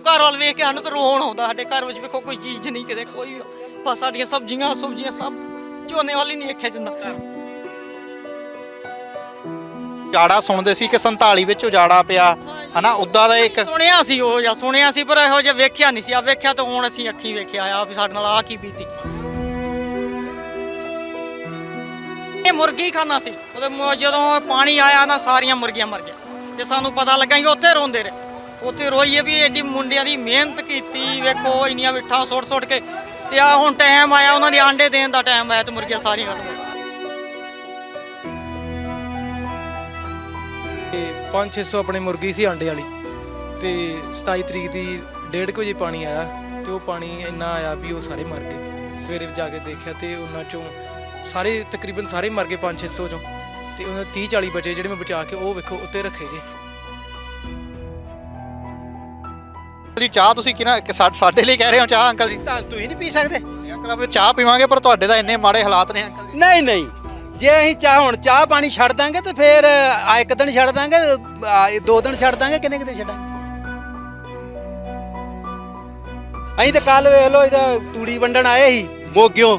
ਸਾਨੂੰ ਘਰ ਵਾਲ ਵੇਖ ਕੇ ਸਾਨੂੰ ਤਾਂ ਰੋਣ ਆਉਂਦਾ ਸਾਡੇ ਘਰ ਵਿੱਚ ਵੇਖੋ ਕੋਈ ਚੀਜ਼ ਨਹੀਂ ਕਿਤੇ ਕੋਈ ਬਸ ਸਾਡੀਆਂ ਸਬਜ਼ੀਆਂ ਸੁਬਜ਼ੀਆਂ ਸਭ ਝੋਨੇ ਵਾਲੀ ਨਹੀਂ ਵੇਖਿਆ ਜਾਂਦਾ। ਉਜਾੜਾ ਸੁਣਦੇ ਸੀ ਕਿ 47 ਵਿੱਚ ਉਜਾੜਾ ਪਿਆ ਹਨਾ? ਉਦਾਂ ਦਾ ਇੱਕ ਸੁਣਿਆ ਸੀ ਉਹ ਜਾਂ ਸੁਣਿਆ ਸੀ ਪਰ ਇਹੋ ਜਿਹਾ ਵੇਖਿਆ ਨਹੀਂ ਸੀ। ਆ ਵੇਖਿਆ ਤਾਂ ਹੁਣ ਅਸੀਂ ਅੱਖੀ ਵੇਖਿਆ ਆ ਵੀ ਸਾਡੇ ਨਾਲ ਆ ਕੀ ਬੀਤੀ। ਇਹ ਮੁਰਗੀ ਖਾਨਾ ਸੀ। ਉਹਦੇ ਜਦੋਂ ਪਾਣੀ ਆਇਆ ਨਾ ਸਾਰੀਆਂ ਮੁਰਗੀਆਂ ਮਰ ਗਈਆਂ। ਤੇ ਸਾਨੂੰ ਪਤਾ ਲੱਗਾ ਕਿ ਉੱਥੇ ਰੋਂਦੇ ਰਹੇ। ਉੱਥੇ ਰੋਈਏ ਵੀ ਐਡੀ ਮੁੰਡਿਆਂ ਦੀ ਮਿਹਨਤ ਕੀਤੀ, ਵੇਖੋ ਇੰਨੀਆਂ ਮਿੱਠਾਂ ਸੁੱਟ ਸੁੱਟ ਕੇ। ਤੇ ਆ ਹੁਣ ਟਾਈਮ ਆਇਆ, ਉਹਨਾਂ ਦੇ ਆਂਡੇ ਦੇਣ ਦਾ ਟਾਈਮ ਆਇਆ ਤੇ ਮੁਰਗੀਆਂ ਸਾਰੀਆਂ ਖਤਮ ਹੋ ਗਈਆਂ। ਤੇ 5-600 ਆਪਣੀ ਮੁਰਗੀ ਸੀ ਆਂਡੇ ਵਾਲੀ। ਤੇ 27 ਤਰੀਕ ਦੀ 1:30 ਵਜੇ ਪਾਣੀ ਆਇਆ ਤੇ ਉਹ ਪਾਣੀ ਇੰਨਾ ਆਇਆ ਵੀ ਉਹ ਸਾਰੇ ਮਰ ਗਏ। ਸਵੇਰੇ ਜਾ ਕੇ ਦੇਖਿਆ ਤੇ ਉਹਨਾਂ ਚੋਂ ਸਾਰੇ ਤਕਰੀਬਨ ਸਾਰੇ ਮਰ ਗਏ 5-600 ਚੋਂ। ਤੇ ਉਹਨਾਂ 30-40 ਬਚੇ ਜਿਹੜੇ ਮੈਂ ਬਚਾ ਕੇ ਉਹ ਵੇਖੋ ਉੱਤੇ ਰੱਖੇ ਜੇ। ਜੀ ਚਾਹ ਤੁਸੀਂ ਕਿਹਨਾਂ ਕਿ ਸਾ- ਸਾਡੇ ਲਈ ਕਹਿ ਰਹੇ ਹੋ ਚਾਹ ਅੰਕਲ ਜੀ? ਤਾਂ ਤੁਸੀਂ ਨਹੀਂ ਪੀ ਸਕਦੇ। ਨਹੀਂ ਅੰਕਲ ਆਪਾਂ ਚਾਹ ਪੀਵਾਂਗੇ ਪਰ ਤੁਹਾਡੇ ਤਾਂ ਇੰਨੇ ਮਾੜੇ ਹਾਲਾਤ ਨੇ ਅੰਕਲ ਜੀ। ਨਹੀਂ ਨਹੀਂ। ਜੇ ਅਸੀਂ ਚਾਹ ਹੁਣ ਚਾਹ ਪਾਣੀ ਛੱਡ ਦਾਂਗੇ ਤੇ ਫਿਰ ਆ ਇੱਕ ਦਿਨ ਛੱਡ ਦਾਂਗੇ ਆ ਇਹ ਦੋ ਦਿਨ ਛੱਡ ਦਾਂਗੇ ਕਿੰਨੇ ਕੁ ਦਿਨ ਛੱਡਾਂਗੇ ਅਸੀਂ ਤਾਂ ਕੱਲ ਵੇਖ ਲਓ ਇਹਦਾ ਤੂੜੀ ਵੰਡਣ ਆਏ ਸੀ ਮੋਗਿਓ।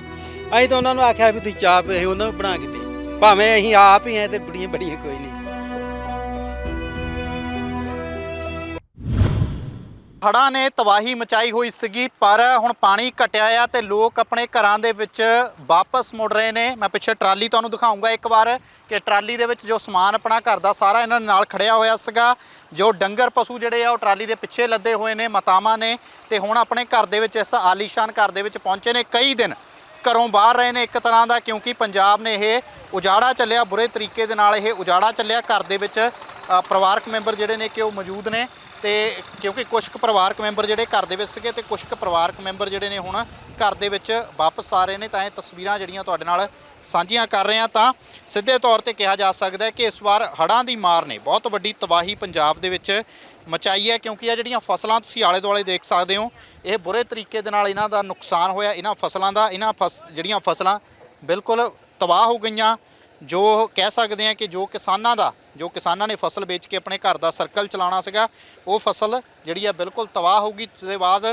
ਅਸੀਂ ਤਾਂ ਉਹਨਾਂ ਨੂੰ ਆਖਿਆ ਵੀ ਤੁਸੀਂ ਚਾਹ ਪੀ ਉਹਨਾਂ ਨੂੰ ਬਣਾ ਕੇ ਪੀ ਭਾਵੇਂ ਅਸੀਂ ਆਪ ਹੀ ਐ ਤੇ ਬੜੀਆਂ ਬੜੀਆਂ ਕੋਈ ਨਹੀਂ। ਹੜ੍ਹਾਂ ਨੇ ਤਬਾਹੀ ਮਚਾਈ ਹੋਈ ਸੀਗੀ, ਪਰ ਹੁਣ ਪਾਣੀ ਘਟਿਆ ਆ ਤੇ ਲੋਕ ਆਪਣੇ ਘਰਾਂ ਦੇ ਵਿੱਚ ਵਾਪਸ ਮੁੜ ਰਹੇ ਨੇ। ਮੈਂ ਪਿੱਛੇ ਟਰਾਲੀ ਤੁਹਾਨੂੰ ਦਿਖਾਉਂਗਾ ਇੱਕ ਵਾਰ ਕਿ ਟਰਾਲੀ ਦੇ ਵਿੱਚ ਜੋ ਸਮਾਨ ਆਪਣਾ ਘਰ ਦਾ ਸਾਰਾ ਇਹਨਾਂ ਨਾਲ ਖੜਿਆ ਹੋਇਆ ਸੀਗਾ। ਜੋ ਡੰਗਰ ਪਸ਼ੂ ਜਿਹੜੇ ਆ ਉਹ ਟਰਾਲੀ ਦੇ ਪਿੱਛੇ ਲੱਦੇ ਹੋਏ ਨੇ, ਮਾਤਾਵਾਂ ਨੇ ਤੇ ਹੁਣ ਆਪਣੇ ਘਰ ਦੇ ਵਿੱਚ ਇਸ ਆਲੀਸ਼ਾਨ ਘਰ ਦੇ ਵਿੱਚ ਪਹੁੰਚੇ ਨੇ। ਕਈ ਦਿਨ ਘਰੋਂ ਬਾਹਰ ਰਹੇ ਨੇ ਇੱਕ ਤਰ੍ਹਾਂ ਦਾ, ਕਿਉਂਕਿ ਪੰਜਾਬ ਨੇ ਇਹ ਉਜਾੜਾ ਚੱਲਿਆ, ਬੁਰੇ ਤਰੀਕੇ ਦੇ ਨਾਲ ਇਹ ਉਜਾੜਾ ਚੱਲਿਆ ਘਰ ਦੇ ਵਿੱਚ। ਪਰਿਵਾਰਕ ਮੈਂਬਰ ਜਿਹੜੇ ਨੇ ਕਿ ਉਹ ਮੌਜੂਦ ਨੇ। ਤੇ ਕਿਉਂਕਿ ਕੁਝ ਕੁ ਪਰਿਵਾਰਕ ਮੈਂਬਰ ਜਿਹੜੇ ਘਰ ਦੇ ਵਿੱਚ ਸੀਗੇ ਤੇ ਕੁਝ ਕੁ ਪਰਿਵਾਰਕ ਮੈਂਬਰ ਜਿਹੜੇ ਨੇ ਹੁਣ ਘਰ ਦੇ ਵਿੱਚ ਵਾਪਸ ਆ ਰਹੇ ਨੇ, ਤਾਂ ਇਹ ਤਸਵੀਰਾਂ ਜਿਹੜੀਆਂ ਤੁਹਾਡੇ ਨਾਲ ਸਾਂਝੀਆਂ ਕਰ ਰਹੇ ਹਾਂ। ਤਾਂ ਸਿੱਧੇ ਤੌਰ ਤੇ ਕਿਹਾ ਜਾ ਸਕਦਾ ਹੈ ਕਿ ਇਸ ਵਾਰ ਹੜ੍ਹਾਂ ਦੀ ਮਾਰ ਨੇ ਬਹੁਤ ਵੱਡੀ ਤਬਾਹੀ ਪੰਜਾਬ ਦੇ ਵਿੱਚ ਮਚਾਈ ਹੈ, ਕਿਉਂਕਿ ਇਹ ਜਿਹੜੀਆਂ ਫਸਲਾਂ ਤੁਸੀਂ ਆਲੇ ਦੁਆਲੇ ਦੇਖ ਸਕਦੇ ਹੋ, ਇਹ ਬੁਰੇ ਤਰੀਕੇ ਦੇ ਨਾਲ ਇਹਨਾਂ ਦਾ ਨੁਕਸਾਨ ਹੋਇਆ। ਇਹਨਾਂ ਫਸਲਾਂ ਦਾ, ਇਹਨਾਂ ਫਸ, ਜਿਹੜੀਆਂ ਫਸਲਾਂ ਬਿਲਕੁਲ ਤਬਾਹ ਹੋ ਗਈਆਂ। ਜੋ ਕਹਿ ਸਕਦੇ ਆ ਕਿ ਜੋ ਕਿਸਾਨਾਂ ਦਾ, ਜੋ ਕਿਸਾਨਾਂ ਨੇ ਫਸਲ ਵੇਚ ਕੇ ਆਪਣੇ ਘਰ ਦਾ ਸਰਕਲ ਚਲਾਉਣਾ ਸੀਗਾ, ਉਹ ਫਸਲ ਜਿਹੜੀ ਆ ਬਿਲਕੁਲ ਤਬਾਹ ਹੋ ਗਈ। ਤੇ ਬਾਅਦ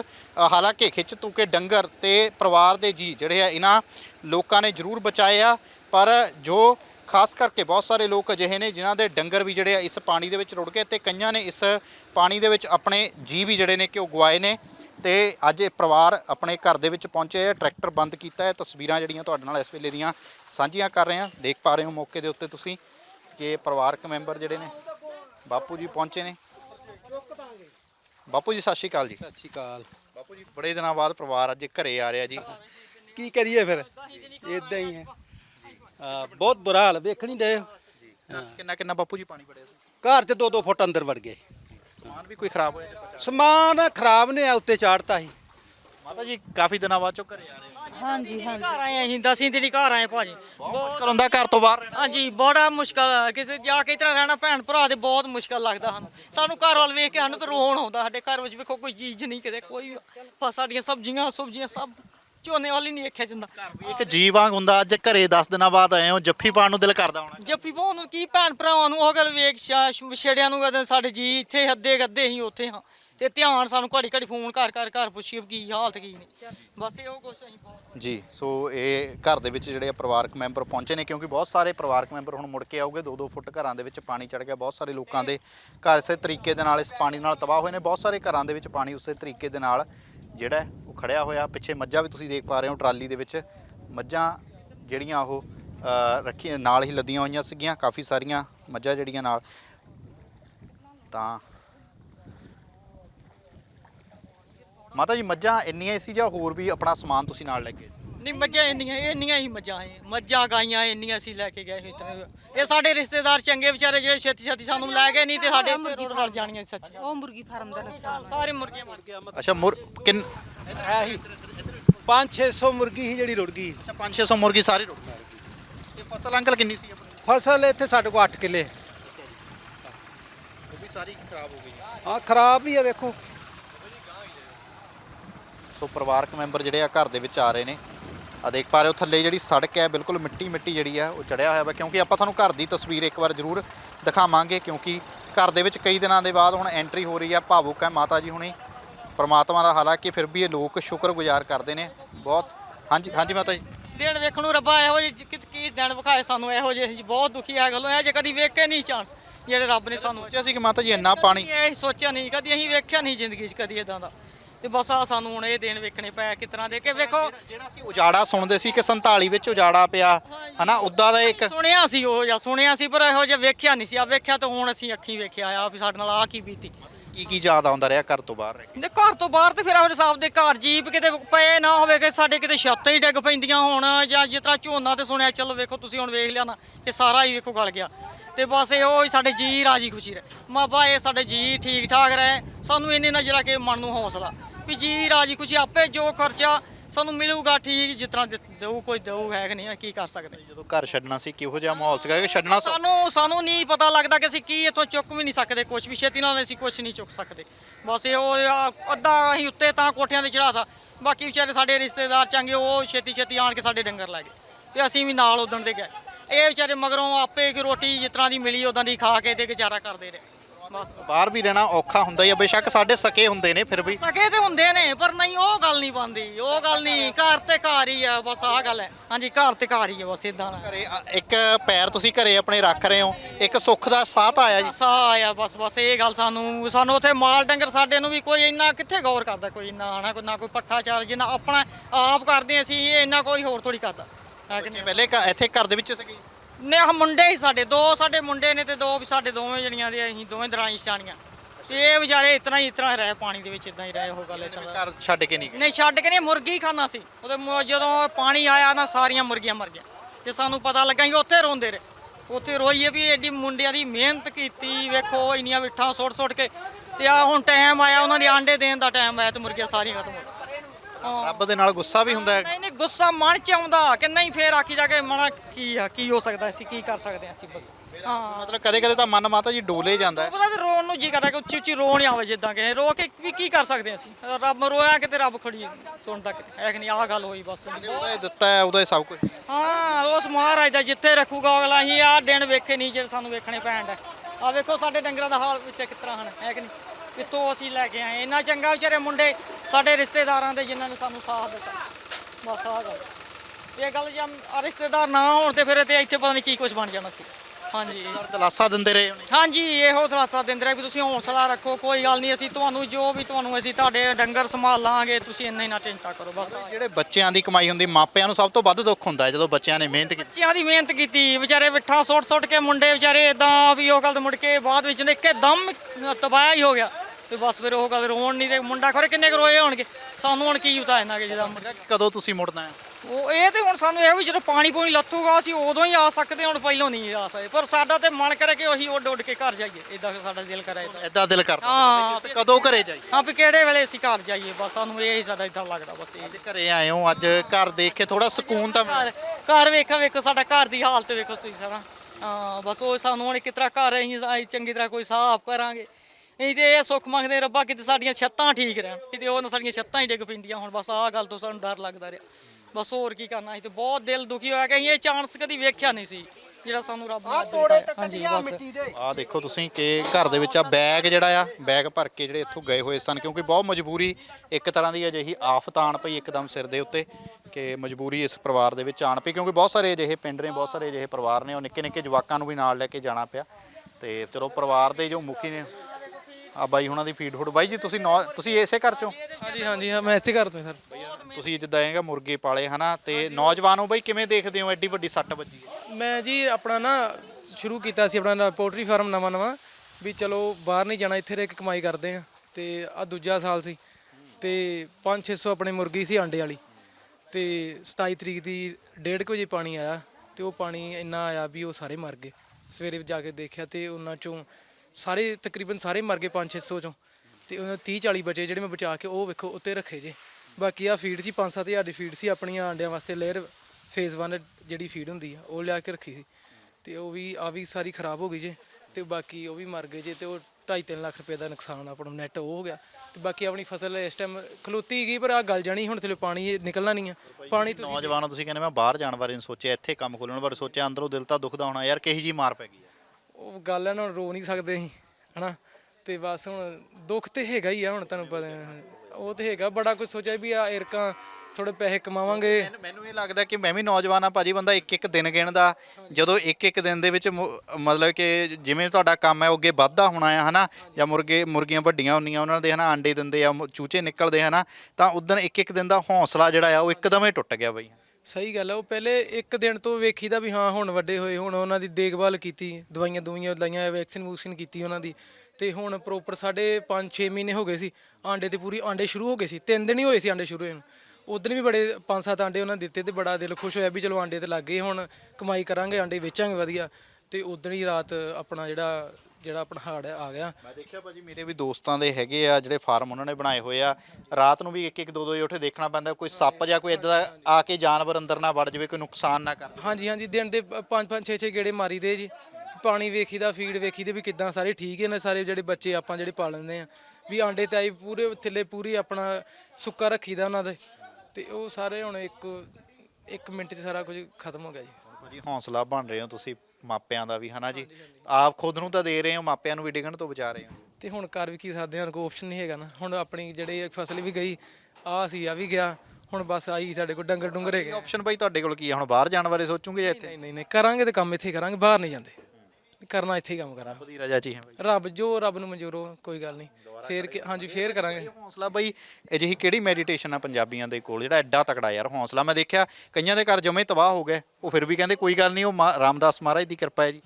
ਹਾਲਾਂਕਿ ਖਿੱਚ ਤੂ ਕੇ ਡੰਗਰ ਤੇ ਪਰਿਵਾਰ ਦੇ ਜੀ ਜਿਹੜੇ ਆ, ਇਹਨਾਂ ਲੋਕਾਂ ਨੇ ਜ਼ਰੂਰ ਬਚਾਏ ਆ। ਪਰ ਜੋ ਖਾਸ ਕਰਕੇ ਬਹੁਤ ਸਾਰੇ ਲੋਕ ਅਜਿਹੇ ਨੇ ਜਿਨ੍ਹਾਂ ਦੇ ਡੰਗਰ ਵੀ ਜਿਹੜੇ ਆ, ਇਸ ਪਾਣੀ ਦੇ ਵਿੱਚ ਰੁੜ ਗਏ ਤੇ ਕਈਆਂ ਨੇ ਇਸ ਪਾਣੀ ਦੇ ਵਿੱਚ ਆਪਣੇ ਜੀ ਵੀ ਜਿਹੜੇ ਨੇ ਕਿ ਉਹ ਗਵਾਏ ਨੇ। ਤੇ ਅੱਜ ਇਹ ਪਰਿਵਾਰ ਆਪਣੇ ਘਰ ਦੇ ਵਿੱਚ ਪਹੁੰਚੇ ਹੈ ਟਰੈਕਟਰ ਬੰਦ ਕੀਤਾ ਹੈ ਤਸਵੀਰਾਂ ਜਿਹੜੀਆਂ ਤੁਹਾਡੇ ਨਾਲ ਇਸ ਵੇਲੇ ਦੀਆਂ ਸਾਂਝੀਆਂ ਕਰ ਰਹੇ ਹਾਂ। ਦੇਖ ਪਾ ਰਹੇ ਹੋ ਮੌਕੇ ਦੇ ਉੱਤੇ ਤੁਸੀਂ ਕਿ ਪਰਿਵਾਰਕ ਮੈਂਬਰ ਜਿਹੜੇ ਨੇ ਬਾਪੂ ਜੀ ਪਹੁੰਚੇ ਨੇ। ਬਾਪੂ ਜੀ ਸਤਿ ਸ਼੍ਰੀ ਅਕਾਲ ਜੀ। ਸਤਿ ਸ਼੍ਰੀ ਅਕਾਲ। ਬਾਪੂ ਜੀ ਬੜੇ ਦਿਨਾਂ ਬਾਅਦ ਪਰਿਵਾਰ ਅੱਜ ਘਰੇ ਆ ਰਿਹਾ ਜੀ। ਕੀ ਕਰੀਏ ਫਿਰ? ਇਦਾਂ ਹੀ ਹੈ। ਬਹੁਤ ਬੁਰਾ ਹਾਲ ਵੇਖਣ ਹੋ। ਘਰ 'ਚ ਕਿੰਨਾ ਕਿੰਨਾ ਬਾਪੂ ਜੀ ਪਾਣੀ ਵੜਿਆ ਸੀ? ਘਰ 'ਚ 2-2 ਫੁੱਟ ਅੰਦਰ ਵੜ ਗਏ। ਸਮਾਨ ਵੀ ਕੋਈ ਖਰਾਬ ਹੋਇਆ ਬਚਾ ਸਮਾਨ ਖਰਾਬ ਨੇ ਆ ਉੱਤੇ ਚਾੜਤਾ ਸੀ। ਮਾਤਾ ਜੀ ਕਾਫੀ ਦਿਨਾਂ ਬਾਅਦ ਚੋਂ ਘਰੇ ਆ ਰਹੇ ਹੋ। ਹਾਂਜੀ ਹਾਂਜੀ। ਘਰ ਆਏ ਅਸੀਂ ਦਸੀਂ ਦਿਨੀ ਘਰ ਆਏ ਭਾਜੀ। ਮੁਸ਼ਕਲ ਹੁੰਦਾ ਘਰ ਤੋਂ ਬਾਹਰ ਰਹਿਣਾ। ਹਾਂਜੀ ਬੜਾ ਮੁਸ਼ਕਲ ਆ। ਕਿਸੇ ਜਾ ਕੇ ਇਤਨਾ ਰਹਿਣਾ ਭੈਣ ਭਰਾ ਦੇ ਬਹੁਤ ਮੁਸ਼ਕਲ ਲੱਗਦਾ ਸਾਨੂੰ। ਸਾਨੂੰ ਘਰ ਵਾਲ ਵੇਖ ਕੇ ਸਾਨੂੰ ਤਾਂ ਰੋਣ ਆਉਂਦਾ ਸਾਡੇ ਘਰ ਵਿੱਚ। ਵੇਖੋ ਕੋਈ ਚੀਜ਼ ਨਹੀਂ ਕਿਤੇ ਕੋਈ ਸਾਡੀਆਂ ਸਬਜ਼ੀਆਂ ਸੁਬਜ਼ੀਆਂ ਸਭ ਝੋਨੇ ਵਾਲੀ ਨਹੀਂ ਵੇਖਿਆ ਜਾਂਦਾ। ਇੱਕ ਜੀ ਵਾਂਗ ਹੁੰਦਾ ਅੱਜ ਘਰੇ 10 ਦਿਨਾਂ ਬਾਅਦ ਆਏ ਹੋ ਜੱਫੀ ਪਾਉਣ ਨੂੰ ਦਿਲ ਕਰਦਾ ਹੋਣਾ। ਜੱਫੀ ਪਾਉਣ ਨੂੰ ਕੀ ਭੈਣ ਭਰਾਵਾਂ ਨੂੰ ਉਹ ਗੱਲ ਵੇਖ ਵਿਛੜਿਆਂ ਨੂੰ ਕਹਿੰਦੇ ਸਾਡੇ ਜੀ ਇੱਥੇ ਅੱਧੇ ਅੱਧੇ ਹੀ ਉੱਥੇ ਹਾਂ। ਤੇ ਧਿਆਨ ਸਾਨੂੰ ਘੜੀ ਘੜੀ ਫੋਨ ਕਰ ਕਰ ਘਰ ਪੁੱਛੀਏ ਕੀ ਹਾਲਤ ਕੀ ਨੇ ਬਸ ਇਹੋ ਕੁਛ ਅਸੀਂ ਜੀ ਸੋ ਇਹ ਘਰ ਦੇ ਵਿੱਚ ਜਿਹੜੇ ਪਰਿਵਾਰਕ ਮੈਂਬਰ ਪਹੁੰਚੇ ਨੇ ਕਿਉਂਕਿ ਬਹੁਤ ਸਾਰੇ ਪਰਿਵਾਰਕ ਮੈਂਬਰ ਹੁਣ ਮੁੜ ਕੇ ਆਉਗੇ 2-2 ਫੁੱਟ ਘਰਾਂ ਦੇ ਵਿੱਚ ਪਾਣੀ ਚੜ ਗਿਆ ਬਹੁਤ ਸਾਰੇ ਲੋਕਾਂ ਦੇ ਘਰ ਇਸੇ ਤਰੀਕੇ ਦੇ ਨਾਲ ਇਸ ਪਾਣੀ ਨਾਲ ਤਬਾਹ ਹੋਏ ਨੇ ਬਹੁਤ ਸਾਰੇ ਘਰਾਂ ਦੇ ਵਿੱਚ ਪਾਣੀ ਉਸੇ ਤਰੀਕੇ ਦੇ ਨਾਲ ਜਿਹੜਾ ਖੜਿਆ ਹੋਇਆ ਪਿੱਛੇ ਮੱਝਾਂ ਵੀ ਤੁਸੀਂ ਦੇਖ ਪਾ ਰਹੇ ਹੋ ਟਰਾਲੀ ਦੇ ਵਿੱਚ। ਮੱਝਾਂ ਜਿਹੜੀਆਂ ਉਹ ਰੱਖੀਆਂ ਨਾਲ ਹੀ ਲੱਦੀਆਂ ਹੋਈਆਂ ਸੀਗੀਆਂ ਕਾਫੀ ਸਾਰੀਆਂ ਮੱਝਾਂ ਜਿਹੜੀਆਂ ਨਾਲ। ਤਾਂ ਮਾਤਾ ਜੀ ਮੱਝਾਂ ਇੰਨੀਆਂ ਹੀ ਸੀ ਜਾਂ ਹੋਰ ਵੀ ਆਪਣਾ ਸਮਾਨ ਤੁਸੀਂ ਨਾਲ ਲੈ ਗਏ? ਨਹੀਂ ਮੱਝਾਂ ਇੰਨੀਆਂ ਇੰਨੀਆਂ ਹੀ ਮੱਝਾਂ ਹੈ ਮੱਝਾਂ ਗਾਈਆਂ ਇੰਨੀਆਂ ਅਸੀਂ ਲੈ ਕੇ ਗਏ ਸੀ। ਇੱਥੇ ਇਹ ਸਾਡੇ ਰਿਸ਼ਤੇਦਾਰ ਚੰਗੇ ਵਿਚਾਰੇ ਜਿਹੜੇ ਛੇਤੀ ਛੇਤੀ ਸਾਨੂੰ ਲੈ ਗਏ ਨਹੀਂ ਤੇ ਸਾਡੇ ਰੋਡ ਰਲ ਜਾਣੀਆਂ ਸੀ ਸੱਚ ਉਹ ਮੁਰਗੀ ਫਾਰਮ ਦਾ ਨੁਕਸਾਨ ਸਾਰੇ ਮੁਰਗੀਆਂ ਮਰ ਗਈਆਂ। ਅੱਛਾ ਮੁਰ ਕਿੰਨ ਹੈ ਹੀ 5-600 ਮੁਰਗੀ ਸੀ ਜਿਹੜੀ ਰੁੜ ਗਈ। ਅੱਛਾ 5-600 ਮੁਰਗੀ ਸਾਰੀ ਰੁਕ ਗਈ। ਤੇ ਫਸਲ ਅੰਕਲ ਕਿੰਨੀ ਸੀ ਆਪਣੀ? ਫਸਲ ਇੱਥੇ ਸਾਡੇ ਕੋਲ 8 ਕਿੱਲੇ। ਉਹ ਵੀ ਸਾਰੀ ਖਰਾਬ ਹੋ ਗਈ ਹਾਂ। ਖਰਾਬ ਹੀ ਆ ਵੇਖੋ। ਸੋ ਪਰਿਵਾਰਕ ਮੈਂਬਰ ਜਿਹੜੇ ਆ ਘਰ ਦੇ ਵਿੱਚ ਆ ਰਹੇ ਨੇ। ਆ ਦੇਖ ਪਾ ਰਹੇ ਹੋ ਥੱਲੇ ਜਿਹੜੀ ਸੜਕ ਹੈ ਬਿਲਕੁਲ ਮਿੱਟੀ ਮਿੱਟੀ ਜਿਹੜੀ ਆ ਉਹ ਚੜਿਆ ਹੋਇਆ ਵਾ। ਕਿਉਂਕਿ ਆਪਾਂ ਤੁਹਾਨੂੰ ਘਰ ਦੀ ਤਸਵੀਰ ਇੱਕ ਵਾਰ ਜ਼ਰੂਰ ਦਿਖਾਵਾਂਗੇ ਕਿਉਂਕਿ ਘਰ ਦੇ ਵਿੱਚ ਕਈ ਦਿਨਾਂ ਦੇ ਬਾਅਦ ਹੁਣ ਐਂਟਰੀ ਹੋ ਰਹੀ ਆ ਭਾਵੁਕ ਹੈ ਮਾਤਾ ਜੀ ਹੁਣੀ। ਪਰਮਾਤਮਾ ਦਾ ਹਾਲਾਂਕਿ ਫਿਰ ਵੀ ਇਹ ਲੋਕ ਸ਼ੁਕਰਗੁਜ਼ਾਰ ਕਰਦੇ ਨੇ। ਬਹੁਤ। ਹਾਂਜੀ ਹਾਂਜੀ ਮਾਤਾ ਜੀ। ਦਿਨ ਵੇਖਣ ਨੂੰ ਰੱਬਾ ਇਹੋ ਜਿਹੇ ਕਿਤ ਕੀ ਦਿਨ ਵਿਖਾਏ ਸਾਨੂੰ ਇਹੋ ਜਿਹੇ ਅਸੀਂ ਬਹੁਤ ਦੁਖੀ ਆ ਗੱਲੋਂ। ਇਹ ਜੇ ਕਦੀ ਵੇਖੇ ਨਹੀਂ ਚਾਂਸ ਜਿਹੜੇ ਰੱਬ ਨੇ ਸਾਨੂੰ ਸੋਚਿਆ ਸੀ ਕਿ ਮਾਤਾ ਜੀ ਇੰਨਾ ਪਾਣੀ ਇਹ ਸੋਚਿਆ ਨਹੀਂ ਕਦੀ ਅਸੀਂ ਵੇਖਿਆ ਨਹੀਂ ਜ਼ਿੰਦਗੀ 'ਚ ਕਦੀ ਇਦਾਂ ਦਾ। ਤੇ ਬਸ ਆ ਸਾਨੂੰ ਹੁਣ ਇਹ ਦਿਨ ਵੇਖਣੇ ਪਏ ਕਿਸ ਤਰ੍ਹਾਂ ਦੇ ਕਿ ਵੇਖੋ। ਜਿਹੜਾ ਸੀ ਉਜਾੜਾ ਸੁਣਦੇ ਸੀ ਕਿ 47 ਵਿੱਚ ਉਜਾੜਾ ਪਿਆ ਹਨਾ? ਉਦਾਂ ਦਾ ਇੱਕ ਸੁਣਿਆ ਸੀ ਉਹ ਜਾਂ ਸੁਣਿਆ ਸੀ ਪਰ ਇਹੋ ਜਿਹਾ ਵੇਖਿਆ ਨਹੀਂ ਸੀ। ਆ ਵੇਖਿਆ ਤਾਂ ਹੁਣ ਅਸੀਂ ਅੱਖੀਂ ਵੇਖਿਆ ਆ ਵੀ ਸਾਡੇ ਨਾਲ ਆ ਕੀ ਬੀਤੀ। ਕੀ ਕੀ ਯਾਦ ਆਉਂਦਾ ਰਿਹਾ ਘਰ ਤੋਂ ਬਾਹਰ? ਰਹਿ ਕੇ ਦੇ ਘਰ ਤੋਂ ਬਾਹਰ ਤੇ ਫਿਰ ਆਪਣੇ ਸਾਹਿਬ ਦੇ ਘਰ ਜੀਪ ਕਿਤੇ ਪਏ ਨਾ ਹੋਵੇ ਕਿ ਸਾਡੇ ਕਿਤੇ ਛੱਤਾਂ ਹੀ ਡਿੱਗ ਪੈਂਦੀਆਂ ਹੋਣ ਜਾਂ ਜਿਸ ਤਰ੍ਹਾਂ ਝੋਨਾ ਤੇ ਸੁਣਿਆ, ਚਲੋ ਵੇਖੋ ਤੁਸੀਂ ਹੁਣ ਵੇਖ ਲਿਆ ਨਾ ਕਿ ਸਾਰਾ ਹੀ ਵੇਖੋ ਗਲ ਗਿਆ। ਤੇ ਬਸ ਇਹ ਉਹ ਹੀ ਸਾਡੇ ਜੀ ਰਾਜੀ ਖੁਸ਼ੀ ਰਹੇ। ਮਾਬਾ ਇਹ ਸਾਡੇ ਜੀ ਠੀਕ ਠਾਕ ਰਹੇ। ਸਾਨੂੰ ਇੰਨੇ ਨਜ਼ਰ ਆ ਕੇ ਮਨ ਨੂੰ ਹੌਸਲਾ। ਵੀ ਜੀ ਰਾਜੀ ਖੁਸ਼ੀ ਆਪੇ ਜੋ ਖਰਚਾ ਸਾਨੂੰ ਮਿਲੂਗਾ ਠੀਕ ਜਿਸ ਤਰ੍ਹਾਂ ਦੇ- ਦੇਊ ਕੋਈ ਦੇਊ ਹੈ ਕਿ ਨਹੀਂ ਕੀ ਕਰ ਸਕਦੇ। ਜਦੋਂ ਘਰ ਛੱਡਣਾ ਸੀ ਕਿਹੋ ਜਿਹਾ ਮਾਹੌਲ ਸੀਗਾ ਕਿ ਛੱਡਣਾ ਸੌ- ਸਾਨੂੰ ਸਾਨੂੰ ਨਹੀਂ ਪਤਾ ਲੱਗਦਾ ਕਿ ਅਸੀਂ ਕੀ ਇੱਥੋਂ ਚੁੱਕ ਵੀ ਨਹੀਂ ਸਕਦੇ ਕੁਝ ਵੀ ਛੇਤੀ ਨਾਲ ਅਸੀਂ ਕੁਝ ਨਹੀਂ ਚੁੱਕ ਸਕਦੇ। ਬਸ ਇਹ ਉਹ ਆ, ਅੱਧਾ ਅਸੀਂ ਉੱਤੇ ਤਾਂ ਕੋਠਿਆਂ ਤੇ ਚੜਾਤਾ ਬਾਕੀ ਵਿਚਾਰੇ ਸਾਡੇ ਰਿਸ਼ਤੇਦਾਰ ਚੰਗੇ ਉਹ ਛੇਤੀ ਛੇਤੀ ਆਣ ਕੇ ਸਾਡੇ ਡੰਗਰ ਲੈ ਗਏ ਤੇ ਅਸੀਂ ਵੀ ਨਾਲ ਉਦਣ ਦੇ ਗਏ। ਇਹ ਵਿਚਾਰੇ ਮਗਰੋਂ ਆਪੇ ਕਿ ਰੋਟੀ ਜਿਸ ਤਰ੍ਹਾਂ ਦੀ ਮਿਲੀ ਉਦਾਂ ਦੀ ਖਾ ਕੇ ਤੇ ਗੁਜ਼ਾਰਾ ਕਰਦੇ ਰਹੇ। ਬਾਹਰ ਵੀ ਰਹਿਣਾ ਔਖਾ ਹੁੰਦਾ ਹੀ ਆ ਬੇਸ਼ੱਕ ਸਾਡੇ ਸਕੇ ਹੁੰਦੇ ਨੇ ਫਿਰ ਵੀ। ਸਕੇ ਤੇ ਹੁੰਦੇ ਨੇ ਪਰ ਨਹੀਂ ਉਹ ਗੱਲ ਨਹੀਂ ਬਣਦੀ ਉਹ ਗੱਲ ਨਹੀਂ ਘਰ ਤੇ ਘਰ ਹੀ ਆ ਬਸ ਆਹ ਗੱਲ ਹੈ। ਹਾਂਜੀ ਘਰ ਤੇ ਘਰ ਹੀ ਆ ਬਸ ਇਦਾਂ ਘਰੇ ਅ, ਇੱਕ ਪੈਰ ਤੁਸੀਂ ਘਰੇ ਆਪਣੇ ਰੱਖ ਰਹੇ ਹੋ ਇੱਕ ਸੁੱਖ ਦਾ ਸਾਹ ਤਾਂ ਆਇਆ ਜੀ। ਸਾ ਆਇਆ ਬਸ ਬਸ ਇਹ ਗੱਲ ਸਾਨੂੰ ਸਾਨੂੰ ਉੱਥੇ ਮਾਲ ਡੰਗਰ ਸਾਡੇ ਨੂੰ ਵੀ ਕੋਈ ਇੰਨਾ ਕਿੱਥੇ ਗੌਰ ਕਰਦਾ ਕੋਈ ਇੰਨਾ ਹਨਾ ਕੋਈ ਨਾ ਕੋਈ ਪੱਠਾ ਚਾਰ ਜਿੰਨਾ ਆਪਣਾ ਆਪ ਕਰਦੇ ਅਸੀਂ ਇਹ ਇੰਨਾ ਕੋਈ ਹੋਰ ਥੋੜੀ ਕਰਦਾ। ਹੈ ਕਿ ਨਹੀਂ? ਪਹਿਲੇ ਘ- ਇੱਥੇ ਘਰ ਦੇ ਵਿੱਚ ਸੀਗੇ ਨੇ ਆਹ ਮੁੰਡੇ ਹੀ ਸਾਡੇ ਦੋ ਸਾਡੇ ਮੁੰਡੇ ਨੇ ਤੇ ਦੋ ਵੀ ਸਾਡੇ ਦੋਵੇਂ ਜਣੀਆਂ ਦੇ ਅਸੀਂ ਦੋਵੇਂ ਦਰਾਂ ਇਸ਼ਾਨੀਆਂ ਤੇ ਇਹ ਵਿਚਾਰੇ ਇਤਨਾ ਹੀ ਇਤਨਾ ਰਹੇ ਪਾਣੀ ਦੇ ਵਿੱਚ ਇਦਾਂ ਹੀ ਰਹੇ ਉਹ ਗੱਲ ਇਤਨਾ ਘਰ ਛੱਡ ਕੇ ਨਹੀਂ ਗਏ? ਨਹੀਂ ਛੱਡ ਕੇ ਨਹੀਂ ਮੁਰਗੀ ਖਾਨਾ ਸੀ। ਉਹਦੇ ਜਦੋਂ ਪਾਣੀ ਆਇਆ ਨਾ ਸਾਰੀਆਂ ਮੁਰਗੀਆਂ ਮਰ ਗਈਆਂ। ਤੇ ਸਾਨੂੰ ਪਤਾ ਲੱਗਾ ਕਿ ਉੱਥੇ ਰੋਂਦੇ ਰਹੇ। ਉੱਥੇ ਰੋਈਏ ਵੀ ਐਡੀ ਮੁੰਡਿਆਂ ਦੀ ਮਿਹਨਤ ਕੀਤੀ ਵੇਖੋ ਇੰਨੀਆਂ ਵਿਠਾਂ ਸੁੱਟ ਸੁੱਟ ਕੇ। ਤੇ ਆ ਹੁਣ ਟਾਈਮ ਆਇਆ ਉਹਨਾਂ ਦੇ ਆਂਡੇ ਦੇਣ ਦਾ ਟਾਈਮ ਆਇਆ ਤੇ ਮੁਰਗੀਆਂ ਸਾਰੀਆਂ ਖਤਮ ਹੋ ਗਈਆਂ। ਹਾਂ। ਰੱਬ ਦੇ ਨਾਲ ਗੁੱਸਾ ਵੀ ਹੁੰਦਾ ਹੈ। ਨਹੀਂ ਨਹੀਂ ਗੁੱਸਾ ਮਨ ਚ ਆਉਂਦਾ ਕਿ ਨਹੀਂ ਫੇਰ ਆਖੀ ਜਾ ਕੇ ਮਨਾ ਕੀ ਆ ਕੀ ਹੋ ਸਕਦਾ ਅਸੀਂ ਕੀ ਕਰ ਸਕਦੇ ਹਾਂ ਅਸੀਂ ਬਸ। ਹਾਂ। ਮਤਲਬ ਕਦੇ ਕਦੇ ਤਾਂ ਮਨ ਮਾਤਾ ਜੀ ਡੋਲੇ ਜਾਂਦਾ ਹੈ। ਪਤਾ ਤੇ ਰੋਣ ਨੂੰ ਜੀ ਕਰਦਾ ਕਿ ਉੱਚੀ ਉੱਚੀ ਰੋਣ ਆਵੇ ਜਿੱਦਾਂ ਕਿ ਰੋ ਕੇ ਵੀ ਕੀ ਕਰ ਸਕਦੇ ਹਾਂ ਅਸੀਂ? ਰੱਬ ਰੋਇਆ ਕਿਤੇ ਰੱਬ ਖੜੀ ਸੁਣਦਾ ਕਿਤੇ ਹੈ ਕਿ ਨਹੀਂ ਆਹ ਗੱਲ ਹੋਈ ਬਸ। ਉਹਦਾ ਹੀ ਦਿੱਤਾ ਹੈ ਉਹਦਾ ਹੀ ਸਭ ਕੁਝ ਹਾਂ ਉਸ ਮਹਾਰਾਜ ਦਾ ਜਿੱਥੇ ਰੱਖੂਗਾ ਅਗਲਾ ਅਸੀਂ ਆਹ ਦਿਨ ਵੇਖੇ ਨਹੀਂ ਜਿਹੜੇ ਸਾਨੂੰ ਵੇਖਣੇ ਪੈਣ ਆ ਵੇਖੋ ਸਾਡੇ ਡੰਗਰਾਂ ਦਾ ਹਾਲ ਵਿੱਚ ਕਿਸ ਤਰ੍ਹਾਂ ਹਨ ਹੈ ਕਿ ਨਹੀਂ? ਕਿੱਥੋਂ ਅਸੀਂ ਲੈ ਕੇ ਆਏ? ਇੰਨਾ ਚੰਗਾ ਵਿਚਾਰੇ ਮੁੰਡੇ ਸਾਡੇ ਰਿਸ਼ਤੇਦਾਰਾਂ ਦੇ ਜਿਨ੍ਹਾਂ ਨੇ ਸਾਨੂੰ ਸਾਥ ਦਿੱਤਾ। ਬਸ ਆਹ ਗੱਲ। ਇਹ ਗੱਲ ਜੇ ਆ ਰਿਸ਼ਤੇਦਾਰ ਨਾ ਹੋਣ ਤੇ ਫਿਰ ਤੇ ਇੱਥੇ ਪਤਾ ਨਹੀਂ ਕੀ ਕੁਝ ਬਣ ਜਾਣਾ ਸੀ। ਹਾਂਜੀ। ਦਲਾਸਾ ਦਿੰਦੇ ਰਹੇ ਉਹਨੇ ਹਾਂਜੀ ਇਹੋ ਥਲਾਸਾ ਦਿੰਦੇ ਰਹੇ ਵੀ ਤੁਸੀਂ ਹੌਸਲਾ ਰੱਖੋ ਕੋਈ ਗੱਲ ਨਹੀਂ ਅਸੀਂ ਤੁਹਾਨੂੰ ਜੋ ਵੀ ਤੁਹਾਨੂੰ ਅਸੀਂ ਤੁਹਾਡੇ ਡੰਗਰ ਸੰਭਾਲਾਂਗੇ ਤੁਸੀਂ ਇੰਨਾ ਹੀ ਨਾ ਚਿੰਤਾ ਕਰੋ ਬਸ ਜਿਹੜੇ ਬੱਚਿਆਂ ਦੀ ਕਮਾਈ ਹੁੰਦੀ ਮਾਪਿਆਂ ਨੂੰ ਸਭ ਤੋਂ ਵੱਧ ਦੁੱਖ ਹੁੰਦਾ ਹੈ ਜਦੋਂ ਬੱਚਿਆਂ ਨੇ ਮਿਹਨਤ ਕੀਤੀ। ਬੱਚਿਆਂ ਦੀ ਮਿਹਨਤ ਕੀਤੀ ਵਿਚਾਰੇ ਵਿਠਾਂ ਸੁੱਟ ਸੁੱਟ ਕੇ ਮੁੰਡੇ ਵਿਚਾਰੇ ਇਦਾਂ ਵੀ ਉਹ ਗੱਲ ਮੁੜ ਕੇ ਬਾਅਦ ਵਿੱਚ ਇੱਕੇ ਦਮ ਤਬਾਹ ਹੀ ਹੋ ਗਿਆ। ਤੇ ਬਸ ਫਿਰ ਉਹ ਗੱਲ ਰੋਣ ਨਹੀਂ ਤੇ ਮੁੰਡਾ ਖਰੇ ਕਿੰਨੇ ਕੁ ਰੋਏ ਹੋਣਗੇ? ਸਾਨੂੰ ਹੁਣ ਕੀ ਪਤਾ ਇਹਨਾਂ ਕਿ ਜਿਹਦਾ ਕਦੋਂ ਤੁਸੀਂ ਮੁੜਨਾ ਹੈ? ਉਹ ਇਹ ਤੇ ਹੁਣ ਸਾਨੂੰ ਇਹ ਵੀ ਜਦੋਂ ਪਾਣੀ ਪੂਣੀ ਲੱਥੂਗਾ ਅਸੀਂ ਉਦੋਂ ਹੀ ਆ ਸਕਦੇ ਹੁਣ ਪਹਿਲਾਂ ਨਹੀਂ ਆ ਸਕਦੇ। ਪਰ ਸਾਡਾ ਤੇ ਮਨ ਕਰੇ ਕਿ ਅਸੀਂ ਉੱਡ ਉੱਡ ਕੇ ਘਰ ਜਾਈਏ। ਇਦਾਂ ਸਾਡਾ ਦਿਲ ਕਰੇ ਐਦਾਂ ਦਿਲ ਕਰਦਾ। ਹਾਂ ਕਦੋਂ ਘਰੇ ਜਾਈ ਹਾਂ ਵੀ ਕਿਹੜੇ ਵੇਲੇ ਅਸੀਂ ਘਰ ਜਾਈਏ? ਬਸ ਸਾਨੂੰ ਇਹ ਹੀ ਸਾਡਾ ਇਦਾਂ ਲੱਗਦਾ ਬਸ ਇਹ। ਅੱਜ ਘਰੇ ਆਏ ਹੋ ਅੱਜ ਘਰ ਦੇਖ ਕੇ ਥੋੜਾ ਸਕੂਨ ਤਾਂ ਮਿਲਿਆ। ਘਰ ਘਰ ਵੇਖੋ ਵੇਖੋ ਸਾਡਾ ਘਰ ਦੀ ਹਾਲਤ ਵੇਖੋ ਤੁਸੀਂ ਸਾਰਾ। ਹਾਂ ਬਸ ਉਹ ਸਾਨੂੰ ਹੁਣ ਕਿਸ ਤਰ੍ਹਾਂ ਘਰ ਅਸੀਂ ਅਸੀਂ ਚੰਗੀ ਤਰ੍ਹਾਂ ਕੋਈ ਸਾਫ਼ ਕਰਾਂਗੇ। ਨਹੀਂ ਤੇ ਇਹ ਸੁੱਖ ਮੰਗਦੇ ਰੱਬਾ ਕਿਤੇ ਸਾਡੀਆਂ ਛੱਤਾਂ ਠੀਕ ਰਹਿਣ। ਕਿਤੇ ਉਹ ਨਾ ਸਾਡੀਆਂ ਛੱਤਾਂ ਹੀ ਡਿੱਗ ਪੈਂਦੀਆਂ ਹੁਣ ਬਸ ਆਹ ਗੱਲ ਤੋਂ ਸਾਨੂੰ ਡਰ ਲੱਗਦਾ ਰਿਹਾ। ਬਸ ਹੋਰ ਕੀ ਕਰਨਾ ਸੀ ਤੇ ਬਹੁਤ ਦਿਲ ਦੁਖੀ ਹੋਇਆ ਕਿ ਅਸੀਂ ਇਹ ਚਾਂਸ ਕਦੀ ਵੇਖਿਆ ਨਹੀਂ ਸੀ ਜਿਹੜਾ ਸਾਨੂੰ ਰੱਬ ਨੇ ਅੱਜ ਦਿੱਤਾ। ਹਾਂਜੀ ਬਸ। ਆ ਦੇਖੋ ਤੁਸੀਂ ਕਿ ਘਰ ਦੇ ਵਿੱਚ ਆ ਬੈਗ ਜਿਹੜਾ ਆ ਬੈਗ ਭਰ ਕੇ ਜਿਹੜੇ ਇੱਥੋਂ ਗਏ ਹੋਏ ਸਨ ਕਿਉਂਕਿ ਬਹੁਤ ਮਜਬੂਰੀ ਇੱਕ ਤਰ੍ਹਾਂ ਦੀ ਅਜਿਹੀ ਆਫਤ ਆਣ ਪਈ ਇੱਕਦਮ ਸਿਰ ਦੇ ਉੱਤੇ ਕਿ ਮਜਬੂਰੀ ਇਸ ਪਰਿਵਾਰ ਦੇ ਵਿੱਚ ਆਣ ਪਈ ਕਿਉਂਕਿ ਬਹੁਤ ਸਾਰੇ ਅਜਿਹੇ ਪਿੰਡ ਨੇ ਬਹੁਤ ਸਾਰੇ ਅਜਿਹੇ ਪਰਿਵਾਰ ਨੇ ਉਹ ਨਿੱਕੇ ਨਿੱਕੇ ਜਵਾਕਾਂ ਨੂੰ ਵੀ ਨਾਲ ਲੈ ਕੇ ਜਾਣਾ ਪਿਆ। ਤੇ ਚਲੋ ਪਰਿਵਾਰ ਦੇ ਜੋ ਮੁਖੀ ਨੇ ਆ ਬਾਈ ਹੁਣਾਂ ਦੀ ਫੀਡ ਫੂਡ। ਬਾਈ ਜੀ ਤੁਸੀਂ ਨੌ- ਤੁਸੀਂ ਇਸੇ ਘਰ ਚੋਂ? ਹਾਂਜੀ ਹਾਂਜੀ ਹਾਂ ਮੈਂ ਇਸੇ ਘਰ ਤੋਂ ਹੀ ਸਰ। ਤੁਸੀਂ ਜਿੱਦਾਂ ਹੈਗਾ ਮੁਰਗੇ ਪਾਲੇ ਹਨਾ? ਤੇ ਨੌਜਵਾਨੋ ਬਾਈ ਕਿਵੇਂ ਦੇਖਦੇ ਹੋ? ਐਡੀ ਵੱਡੀ ਸੱਟ ਵੱਜੀ ਹੈ। ਮੈਂ ਜੀ ਆਪਣਾ ਨਾ ਸ਼ੁਰੂ ਕੀਤਾ ਸੀ ਆਪਣਾ ਪੋਲਟਰੀ ਫਾਰਮ ਨਵਾਂ ਨਵਾਂ ਵੀ ਚਲੋ ਬਾਹਰ ਨਹੀਂ ਜਾਣਾ ਇੱਥੇ ਰਹਿ ਕੇ ਕਮਾਈ ਕਰਦੇ ਆ ਤੇ ਆ ਦੂਜਾ ਸਾਲ ਸੀ। ਤੇ 5-600 ਆਪਣੇ ਮੁਰਗੀ ਸੀ ਆਂਡੇ ਵਾਲੀ। ਤੇ 27 ਤਰੀਕ ਦੀ 1:30 ਵਜੇ ਪਾਣੀ ਆਇਆ ਤੇ ਉਹ ਪਾਣੀ ਇੰਨਾ ਆਇਆ ਵੀ ਉਹ ਸਾਰੇ ਮਰ ਗਏ। ਸਵੇਰੇ ਜਾ ਕੇ ਦੇਖਿਆ ਤੇ ਉਹਨਾਂ ਚੋਂ ਸਾਰੇ ਤਕਰੀਬਨ ਸਾਰੇ ਮਰ ਗਏ 5-600 ਚੋਂ। ਤੇ ਉਹਨਾਂ 30 40 ਬਚੇ, ਜਿਹੜੇ ਮੈਂ ਬਚਾ ਕੇ ਉਹ ਵੇਖੋ, ਉੱਤੇ ਰੱਖੇ ਜੇ। ਬਾਕੀ ਆ ਫੀਡ ਸੀ 5-7 ਹਜ਼ਾਰ ਦੀ ਫੀਡ ਸੀ, ਆਪਣੀਆਂ ਆਂਡਿਆਂ ਵਾਸਤੇ ਲੇਅਰ ਫੇਜ਼ 1 ਜਿਹੜੀ ਫੀਡ ਹੁੰਦੀ ਆ, ਉਹ ਲਿਆ ਕੇ ਰੱਖੀ ਸੀ। ਤੇ ਉਹ ਵੀ ਆ ਵੀ ਸਾਰੀ ਖਰਾਬ ਹੋ ਗਈ ਜੇ। ਤੇ ਬਾਕੀ ਉਹ ਵੀ ਮਰ ਗਏ ਜੇ, ਤੇ ਉਹ 2.5 ਲੱਖ ਰੁਪਏ ਦਾ ਨੁਕਸਾਨ ਆਪਣਾ ਨੈਟ ਉਹ ਹੋ ਗਿਆ। ਤੇ ਬਾਕੀ ਆਪਣੀ ਫਸਲ ਇਸ ਟਾਈਮ ਖਲੋਤੀ ਗਈ, ਪਰ ਆ ਗਲ ਜਾਣੀ, ਹੁਣ ਥਲੇ ਪਾਣੀ ਨਿਕਲਣਾ ਨਹੀਂ ਆ। ਪਾਣੀ ਤੁਸੀਂ ਨੌਜਵਾਨੋ, ਤੁਸੀਂ ਕਹਿੰਦੇ ਮੈਂ ਬਾਹਰ ਜਾਣ ਬਾਰੇ ਨਹੀਂ ਸੋਚਿਆ, ਇੱਥੇ ਕੰਮ ਖੋਲਣ ਬਾਰੇ ਸੋਚਿਆ, ਅੰਦਰੋਂ ਦਿਲ ਤਾਂ ਦੁਖਦਾ ਹੋਣਾ, ਯਾਰ ਕਿਹੀ ਜੀ ਮਾਰ ਪੈ ਗਈ ਹੈ ਉਹ ਗੱਲ ਹੈ ਨਾ, ਹੁਣ ਰੋ ਨਹੀਂ ਸਕਦੇ ਅਸੀਂ, ਹਨਾ? ਤੇ ਬਸ ਹੁਣ ਦੁੱਖ ਤੇ ਹੈਗਾ ਹੀ ਆ ਹੁਣ ਤੁਹਾਨੂੰ ਪਤਾ, ਉਹ ਤੇ ਹੈਗਾ, ਬੜਾ ਕੁਝ ਸੋਚਿਆ ਵੀ ਆ ਇਰਕਾਂ ਥੋੜੇ ਪੈਸੇ ਕਮਾਵਾਂਗੇ। ਮੈਨੂੰ- ਮੈਨੂੰ ਇਹ ਲੱਗਦਾ ਕਿ ਮੈਂ ਵੀ ਨੌਜਵਾਨ ਆ ਭਾਜੀ, ਬੰਦਾ ਇੱਕ ਇੱਕ ਦਿਨ ਗਿਣਦਾ ਜਦੋਂ ਇੱਕ ਇੱਕ ਦਿਨ ਦੇ ਵਿੱਚ ਮੁ- ਮਤਲਬ ਕਿ ਜਿਵੇਂ ਤੁਹਾਡਾ ਕੰਮ ਹੈ, ਉਹ ਅੱਗੇ ਵੱਧਦਾ ਹੋਣਾ ਆ, ਹਨਾ? ਜਾਂ ਮੁਰਗੇ, ਮੁਰਗੀਆਂ ਵੱਡੀਆਂ ਹੁੰਦੀਆਂ, ਉਹਨਾਂ ਦੇ, ਹਨਾ, ਆਂਡੇ ਦਿੰਦੇ ਆ, ਮੁ- ਚੂਚੇ ਨਿਕਲਦੇ ਹਨਾ? ਤਾਂ ਉਦੋਂ ਇੱਕ ਇੱਕ ਦਿਨ ਦਾ ਹੌਸਲਾ ਜਿਹੜਾ ਆ, ਉਹ ਇੱਕਦਮ ਹੀ ਟੁੱਟ ਗਿਆ ਬਈ। ਸਹੀ ਗੱਲ ਹੈ ਉਹ ਪਹਿਲੇ ਇੱਕ ਦਿਨ ਤੋਂ ਵੇਖੀਦਾ ਵੀ ਹਾਂ, ਹੁਣ ਵੱਡੇ ਹੋਏ, ਹੁਣ ਉਹਨਾਂ ਦੀ ਦੇਖਭਾਲ ਕੀਤੀ, ਦਵਾਈਆਂ ਦਵਾਈਆਂ ਲਾਈਆਂ ਵੈਕਸੀਨ ਵੂਕਸੀਨ ਕੀਤੀ ਉਹਨਾਂ ਦੀ, ਤੇ ਹੁਣ ਪ੍ਰੋਪਰ ਸਾਡੇ 5-6 ਮਹੀਨੇ ਹੋ ਗਏ ਸੀ, ਆਂਡੇ ਤੇ ਪੂਰੀ ਆਂਡੇ ਸ਼ੁਰੂ ਹੋ ਗਏ ਸੀ, ਤਿੰਨ ਦਿਨ ਹੀ ਹੋਏ ਸੀ ਆਂਡੇ ਸ਼ੁਰੂ ਹੋਏ ਨੂੰ। ਉਦੋਂ ਵੀ ਬੜੇ 5-7 ਆਂਡੇ ਉਹਨਾਂ ਦਿੱਤੇ ਤੇ ਬੜਾ ਦਿਲ ਖੁਸ਼ ਹੋਇਆ ਵੀ ਚਲੋ ਆਂਡੇ ਤੇ ਲੱਗ ਗਏ, ਹੁਣ ਕਮਾਈ ਕਰਾਂਗੇ, ਆਂਡੇ ਵੇਚਾਂਗੇ ਵਧੀਆ, ਤੇ ਉਦੋਂ ਹੀ ਰਾਤ ਆਪਣਾ ਜਿਹੜਾ ਜਿਹੜਾ ਆਪਣਾ ਹਾੜ ਆ ਗਿਆ। ਮੈਂ ਦੇਖਿਆ ਭਾਜੀ ਮੇਰੇ ਵੀ ਦੋਸਤਾਂ ਦੇ ਹੈਗੇ ਆ ਜਿਹੜੇ ਫਾਰਮ ਉਹਨਾਂ ਨੇ ਬਣਾਏ ਹੋਏ ਆ। ਰਾਤ ਨੂੰ ਵੀ ਇੱਕ ਇੱਕ ਦੋ ਦੋ ਉੱਠੇ ਦੇਖਣਾ ਪੈਂਦਾ ਕੋਈ ਸੱਪ ਜਾਂ ਕੋਈ ਇਦਾਂ ਦਾ ਆ ਕੇ ਜਾਨਵਰ ਅੰਦਰ ਨਾ ਵੜ ਜਾਵੇ ਕੋਈ ਨੁਕਸਾਨ ਨਾ ਕਰ। ਹਾਂਜੀ ਹਾਂਜੀ ਦਿਨ ਦੇ 5-5 6-6 ਗੇੜੇ ਮਾਰੀਦੇ ਜੀ। ਪਾਣੀ ਵੇਖੀਦਾ ਫੀਡ ਵੇਖੀਦੇ ਵੀ ਕਿੱਦਾਂ ਸਾਰੇ ਠੀਕ ਨੇ ਸਾਰੇ ਜਿਹੜੇ ਬੱਚੇ ਆਪਾਂ ਜਿਹੜੇ ਪਾਲ ਲੈਂਦੇ ਆ। ਵੀ ਆਂਡੇ ਤੇ ਆਈ ਪੂਰੇ ਥੱਲੇ ਪੂਰੀ ਆਪਣਾ ਸੁੱਕਾ ਰੱਖੀਦਾ ਉਹਨਾਂ ਦੇ। ਤੇ ਉਹ ਸਾਰੇ ਹੁਣ ਇੱਕ ਇੱਕ ਮਿੰਟ 'ਚ ਸਾਰਾ ਕੁਝ ਖਤਮ ਹੋ ਗਿਆ ਜੀ। ਭਾਜੀ ਹੌਸਲਾ ਬਣ ਰਹੇ ਹੋ ਤੁਸੀਂ। ਮਾਪਿਆਂ ਦਾ ਵੀ ਹਨਾ ਜੀ? ਆਪ ਖੁਦ ਨੂੰ ਤਾਂ ਦੇ ਰਹੇ ਹੋ ਮਾਪਿਆਂ ਨੂੰ ਵੀ ਡਿੱਗਣ ਤੋਂ ਬਚਾ ਰਹੇ ਹੋ। ਤੇ ਹੁਣ ਕਰ ਵੀ ਕੀ ਸਕਦੇ ਹਾਂ ਕੋਈ ਆਪਸ਼ਨ ਨਹੀਂ ਹੈਗਾ ਨਾ। ਹੁਣ ਆਪਣੀ ਜਿਹੜੇ ਫਸਲ ਵੀ ਗਈ ਆ ਸੀ ਆ ਵੀ ਗਿਆ ਹੁਣ ਬਸ ਆਈ ਸਾਡੇ ਕੋਲ ਡੰਗਰ ਡੁੰਗਰ ਹੈਗੇ। ਆਪਸ਼ਨ ਭਾਈ ਤੁਹਾਡੇ ਕੋਲ ਕੀ ਹੈ ਹੁਣ ਬਾਹਰ ਜਾਣ ਬਾਰੇ ਸੋਚੋਗੇ ਜਾਂ ਇੱਥੇ? ਨਹੀਂ ਨਹੀਂ ਨਹੀਂ ਕਰਾਂਗੇ ਤੇ ਕੰਮ ਇੱਥੇ ਕਰਾਂਗੇ ਬਾਹਰ ਨਹੀਂ ਜਾਂਦੇ। ਕਰਨਾ ਇੱਥੇ ਹੀ ਕੰਮ ਕਰਾਂਗੇ। ਬਦੀ ਰਜਾ ਹੈ ਭਾਈ ਰੱਬ ਜੋ ਰੱਬ ਨੂੰ ਮਨਜ਼ੂਰ ਹੋ ਕੋਈ ਗੱਲ ਨਹੀਂ। ਫੇਰ ਕਿ- ਹਾਂਜੀ ਫੇਰ ਕਰਾਂਗੇ। ਇਹ ਹੌਸਲਾ ਬਈ ਅਜਿਹੀ ਕਿਹੜੀ ਮੈਡੀਟੇਸ਼ਨ ਆ ਪੰਜਾਬੀਆਂ ਦੇ ਕੋਲ? ਜਿਹੜਾ ਐਡਾ ਤਕੜਾ ਯਾਰ ਹੌਸਲਾ। ਮੈਂ ਦੇਖਿਆ ਕਈਆਂ ਦੇ ਘਰ ਜਮੇ ਤਬਾਹ ਹੋ ਗਏ। ਉਹ ਫਿਰ ਵੀ ਕਹਿੰਦੇ ਕੋਈ ਗੱਲ ਨਹੀਂ ਉਹ ਮਾ- ਰਾਮਦਾਸ ਮਹਾਰਾਜ ਦੀ ਕਿਰਪਾ ਹੈ ਜੀ।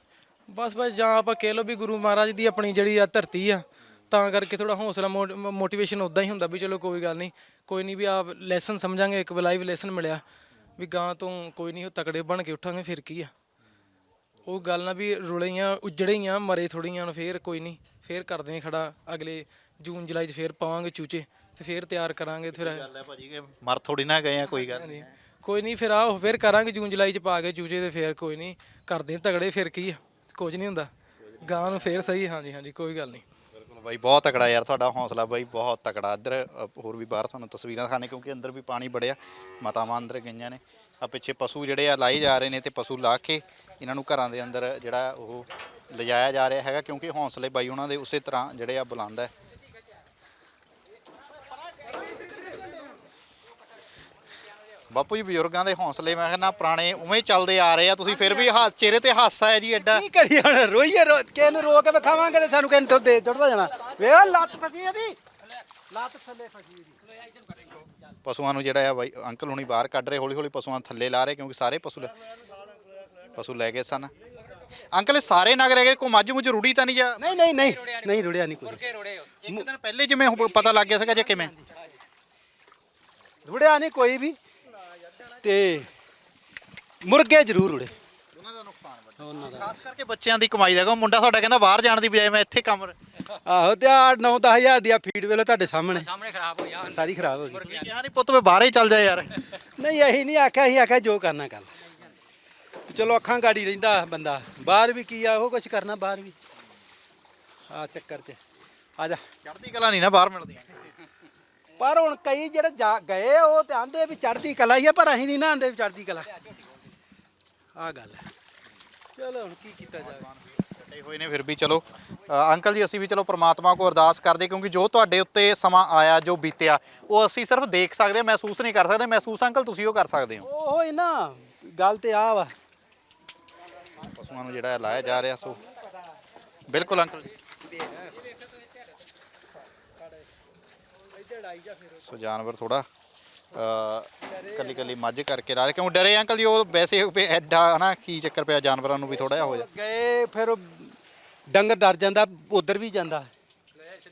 ਬਸ ਬਸ ਜਾਂ ਆਪਾਂ ਕਹਿ ਲਓ ਵੀ ਗੁਰੂ ਮਹਾਰਾਜ ਦੀ ਆਪਣੀ ਜਿਹੜੀ ਆ ਧਰਤੀ ਆ ਤਾਂ ਕਰਕੇ ਥੋੜਾ ਹੌਸਲਾ ਮੋਟੀਵੇਸ਼ਨ ਉਦਾਂ ਹੀ ਹੁੰਦਾ ਵੀ ਚਲੋ ਕੋਈ ਗੱਲ ਨਹੀਂ। ਕੋਈ ਨਹੀਂ ਵੀ ਆਪ ਲੈਸਨ ਸਮਝਾਂਗੇ ਇੱਕ ਲਾਈਵ ਲੈਸਨ ਮਿਲਿਆ। ਵੀ ਗਾਂ ਤੋਂ ਕੋਈ ਨਹੀਂ ਤਕੜੇ ਬਣ ਕੇ ਉੱਠਾਂਗੇ ਫਿਰ ਕੀ ਆ? ਉਹ ਗੱਲ ਨਾ ਵੀ ਰੁਲਈਆਂ ਉਜੜੀਆਂ ਮਰੇ ਥੋੜੀਆਂ ਹੁਣ ਫੇਰ ਕੋਈ ਨਹੀਂ ਫੇਰ ਕਰਦੇ ਆ ਖੜਾ ਅਗਲੇ ਜੂਨ ਜੁਲਾਈ 'ਚ ਫੇਰ ਪਾਵਾਂਗੇ ਚੂਚੇ ਤੇ ਫੇਰ ਤਿਆਰ ਕਰਾਂਗੇ ਫਿਰ ਗੱਲ ਹੈ ਭਾਜੀ ਕਿ ਮਰ ਥੋੜੀ ਨਾ ਗਏ ਆ ਕੋਈ ਗੱਲ ਹਾਂਜੀ। ਕੋਈ ਨਹੀਂ ਫਿਰ ਆਹ ਫਿਰ ਕਰਾਂਗੇ ਜੂਨ ਜੁਲਾਈ 'ਚ ਪਾ ਕੇ ਚੂਚੇ ਤੇ ਫੇਰ ਕੋਈ ਨਹੀਂ ਕਰਦੇ ਆ ਤਗੜੇ ਫਿਰ ਕੀ ਆ ਕੁਝ ਨਹੀਂ ਹੁੰਦਾ ਗਾਂ ਨੂੰ ਫੇਰ ਸਹੀ ਹਾਂਜੀ ਹਾਂਜੀ ਕੋਈ ਗੱਲ ਨਹੀਂ। ਬਿਲਕੁਲ ਬਾਈ ਬਹੁਤ ਤਕੜਾ ਯਾਰ ਤੁਹਾਡਾ ਹੌਸਲਾ ਬਾਈ ਬਹੁਤ ਤਕੜਾ। ਇੱਧਰ ਅ, ਹੋਰ ਵੀ ਬਾਹਰ ਤੁਹਾਨੂੰ ਤਸਵੀਰਾਂ ਦਿਖਾਣੇ ਕਿਉਂਕਿ ਅੰਦਰ ਵੀ ਪਾਣੀ ਬੜਿਆ ਮਾਤਾਵਾਂ ਅੰਦਰ ਗਈਆਂ ਨੇ। ਆ ਪਿੱਛੇ ਪਸ਼ੂ ਜਿਹੜੇ ਆ ਲਾਏ ਜਾ ਰਹੇ ਨੇ ਤੇ ਪਸ਼ੂ ਲਾ ਕੇ ਇਹਨਾਂ ਨੂੰ ਘਰਾਂ ਦੇ ਅੰਦਰ ਜਿਹੜਾ ਉਹ ਲਿਜਾਇਆ ਜਾ ਰਿਹਾ ਹੈਗਾ, ਕਿਉਂਕਿ ਹੌਸਲੇ ਬਾਈ ਉਹਨਾਂ ਦੇ ਉਸੇ ਤਰ੍ਹਾਂ ਜਿਹੜੇ ਆ ਬੁਲੰਦ ਹੈ ਬਾਪੂ ਜੀ, ਬਜ਼ੁਰਗਾਂ ਦੇ ਹੌਸਲੇ, ਮੈਂ ਕਹਿੰਦਾ ਪੁਰਾਣੇ ਉਵੇਂ ਹੀ ਚੱਲਦੇ ਆ ਰਹੇ ਆ, ਤੁਸੀਂ ਫਿਰ ਵੀ ਹਾ, ਚਿਹਰੇ ਤੇ ਹਾਸਾ ਹੈ ਜੀ ਐਡਾ। ਕੀ ਕਰੀ ਹੁਣ? ਰੋਈਏ ਰੋ, ਕਿਸੇ ਨੂੰ ਰੋ ਕੇ ਵਿਖਾਵਾਂਗੇ ਤੇ ਸਾਨੂੰ ਕਿਸੇ ਨੂੰ ਦੇ ਚੜਦਾ ਜਾਣਾ ਵੇ ਲੱਤ ਫਸੀ ਇਹਦੀ। ਲੱਤ ਥੱਲੇ ਫਸੀ ਇਹਦੀ। ਪਸ਼ੂਆਂ ਨੂੰ ਜਿਹੜਾ ਆ ਬਾਈ ਅੰਕਲ ਹੁਣੀ ਬਾਹਰ ਕੱਢ ਰਹੇ ਹੌਲੀ ਹੌਲੀ ਪਸ਼ੂਆਂ ਨੂੰ ਥੱਲੇ ਲਾ ਰਹੇ ਕਿਉਂਕਿ ਸਾਰੇ ਪਸ਼ੂ ਲੈ- ਪਸ਼ੂ ਲੈ ਗਏ ਸਨ। ਅੰਕਲ ਇਹ ਸਾਰੇ ਨਗ ਰਹਿ ਗਏ ਕੋ ਮੱਝ ਮੁਝ ਰੂੜੀ ਤਾਂ ਨਹੀਂ ਜਾ ਨਹੀਂ ਨਹੀਂ ਨਹੀਂ ਨਹੀਂ ਰੁੜਿਆ ਨਹੀਂ ਕੋਈ। ਇੱਕ ਦਿਨ ਪਹਿਲੇ ਜਿਵੇਂ ਪਤਾ ਲੱਗ ਗਿਆ ਸੀਗਾ ਜੇ ਕਿਵੇਂ। ਰੁੜਿਆ ਨਹੀਂ ਕੋਈ ਵੀ। ਤੇ ਮੁਰਗੇ ਜ਼ਰੂਰ ਰੁੜੇ। ਉਹਨਾਂ ਦਾ ਨੁਕਸਾਨ ਵੱਡਾ। ਉਹਨਾਂ ਦਾ। ਖਾਸ ਕਰਕੇ ਬੱਚਿਆਂ ਦੀ ਕਮਾਈ ਦਾ। ਮੁੰਡਾ ਤੁਹਾਡਾ ਕਹਿੰਦਾ ਬਾਹਰ ਜਾਣ ਦੀ ਬਜਾਏ ਮੈਂ ਇੱਥੇ ਕੰਮ ਆਹੋ ਤੇ ਆ 9 ਹਜ਼ਾਰ ਦੀ ਆ ਫੀਡ ਵੇਲੇ ਤੁਹਾਡੇ ਸਾਹਮਣੇ। ਸਾਹਮਣੇ ਖਰਾਬ ਹੋ ਜਾ ਸਾਰੀ ਖਰਾਬ ਹੋ ਗਈ। ਕਿਹਾ ਨਹੀਂ ਪੁੱਤ ਵੇ ਬਾਹਰ ਹੀ ਚੱਲ ਜਾ ਯਾਰ। ਨਹੀਂ ਅਸੀਂ ਨਹੀਂ ਆਖਿਆ ਅਸੀਂ ਆਖਿਆ ਜੋ ਕਰਨਾ ਕਰ। ਚਲੋ ਅੱਖਾਂ ਗਾੜੀ ਰਹਿੰਦਾ ਬੰਦਾ। ਬਾਹਰ ਵੀ ਕੀ ਆ ਉਹ ਕੁਝ ਕਰਨਾ ਬਾਹਰ ਵੀ। ਆ ਚੱਕਰ 'ਚ। ਆ ਜਾ। ਚੜ੍ਹਦੀ ਕਲਾ ਨਹੀਂ ਨਾ ਬਾਹਰ ਮਿਲਦੀਆਂ ਪਰ ਹੁਣ ਕਈ ਜਿਹੜੇ ਜਾ ਗਏ ਉਹ ਤੇ ਆਂਦੇ ਵੀ ਚੜ੍ਹਦੀ ਕਲਾ ਹੀ ਆ ਪਰ ਅਸੀਂ ਨਹੀਂ ਨਾ ਆਂਦੇ ਵੀ ਚੜ੍ਹਦੀ ਕਲਾ। ਆ ਗੱਲ ਹੈ। ਚਲੋ ਹੁਣ ਕੀ ਕੀਤਾ ਜਾਵੇ। ਕੱਟੇ ਹੋਏ ਨੇ ਫਿਰ ਵੀ ਚਲੋ। ਅ, ਅੰਕਲ ਜੀ ਅਸੀਂ ਵੀ ਚਲੋ ਪ੍ਰਮਾਤਮਾ ਕੋ ਅਰਦਾਸ ਕਰਦੇ ਕਿਉਂਕਿ ਜੋ ਤੁਹਾਡੇ ਉੱਤੇ ਸਮਾਂ ਆਇਆ ਜੋ ਬੀਤਿਆ ਉਹ ਅਸੀਂ ਸਿਰਫ ਦੇਖ ਸਕਦੇ ਹਾਂ, ਮਹਿਸੂਸ ਨਹੀਂ ਕਰ ਸਕਦੇ। ਮਹਿਸੂਸ ਅੰਕਲ ਤੁਸੀਂ ਉਹ ਕਰ ਸਕਦੇ ਹੋ? ਉਹ ਹੀ ਨਾ ਗੱਲ ਤੇ ਆ ਵਾ। ਪਸ਼ੂਆਂ ਨੂੰ ਜਿਹੜਾ ਲਾਇਆ ਜਾ ਰਿਹਾ ਸੋ ਬਿਲਕੁਲ ਅੰਕਲ ਜੀ। ਸੋ ਜਾਨਵਰ ਥੋੜਾ ਕੱਲੀ ਕੱਲੀ ਮੱਝ ਕਰਕੇ ਰਹੇ ਕਿਉਂ ਡਰੇ ਅੰਕਲ ਜੀ? ਉਹ ਵੈਸੇ ਵੀ ਐਡਾ ਹਨਾ ਕੀ ਚੱਕਰ ਪਿਆ? ਜਾਨਵਰਾਂ ਨੂੰ ਵੀ ਥੋੜਾ ਜਿਹਾ ਹੋ ਜਾ। ਗਏ ਫਿਰ ਉਹ ਡੰਗਰ ਡਰ ਜਾਂਦਾ ਉਧਰ ਵੀ ਜਾਂਦਾ।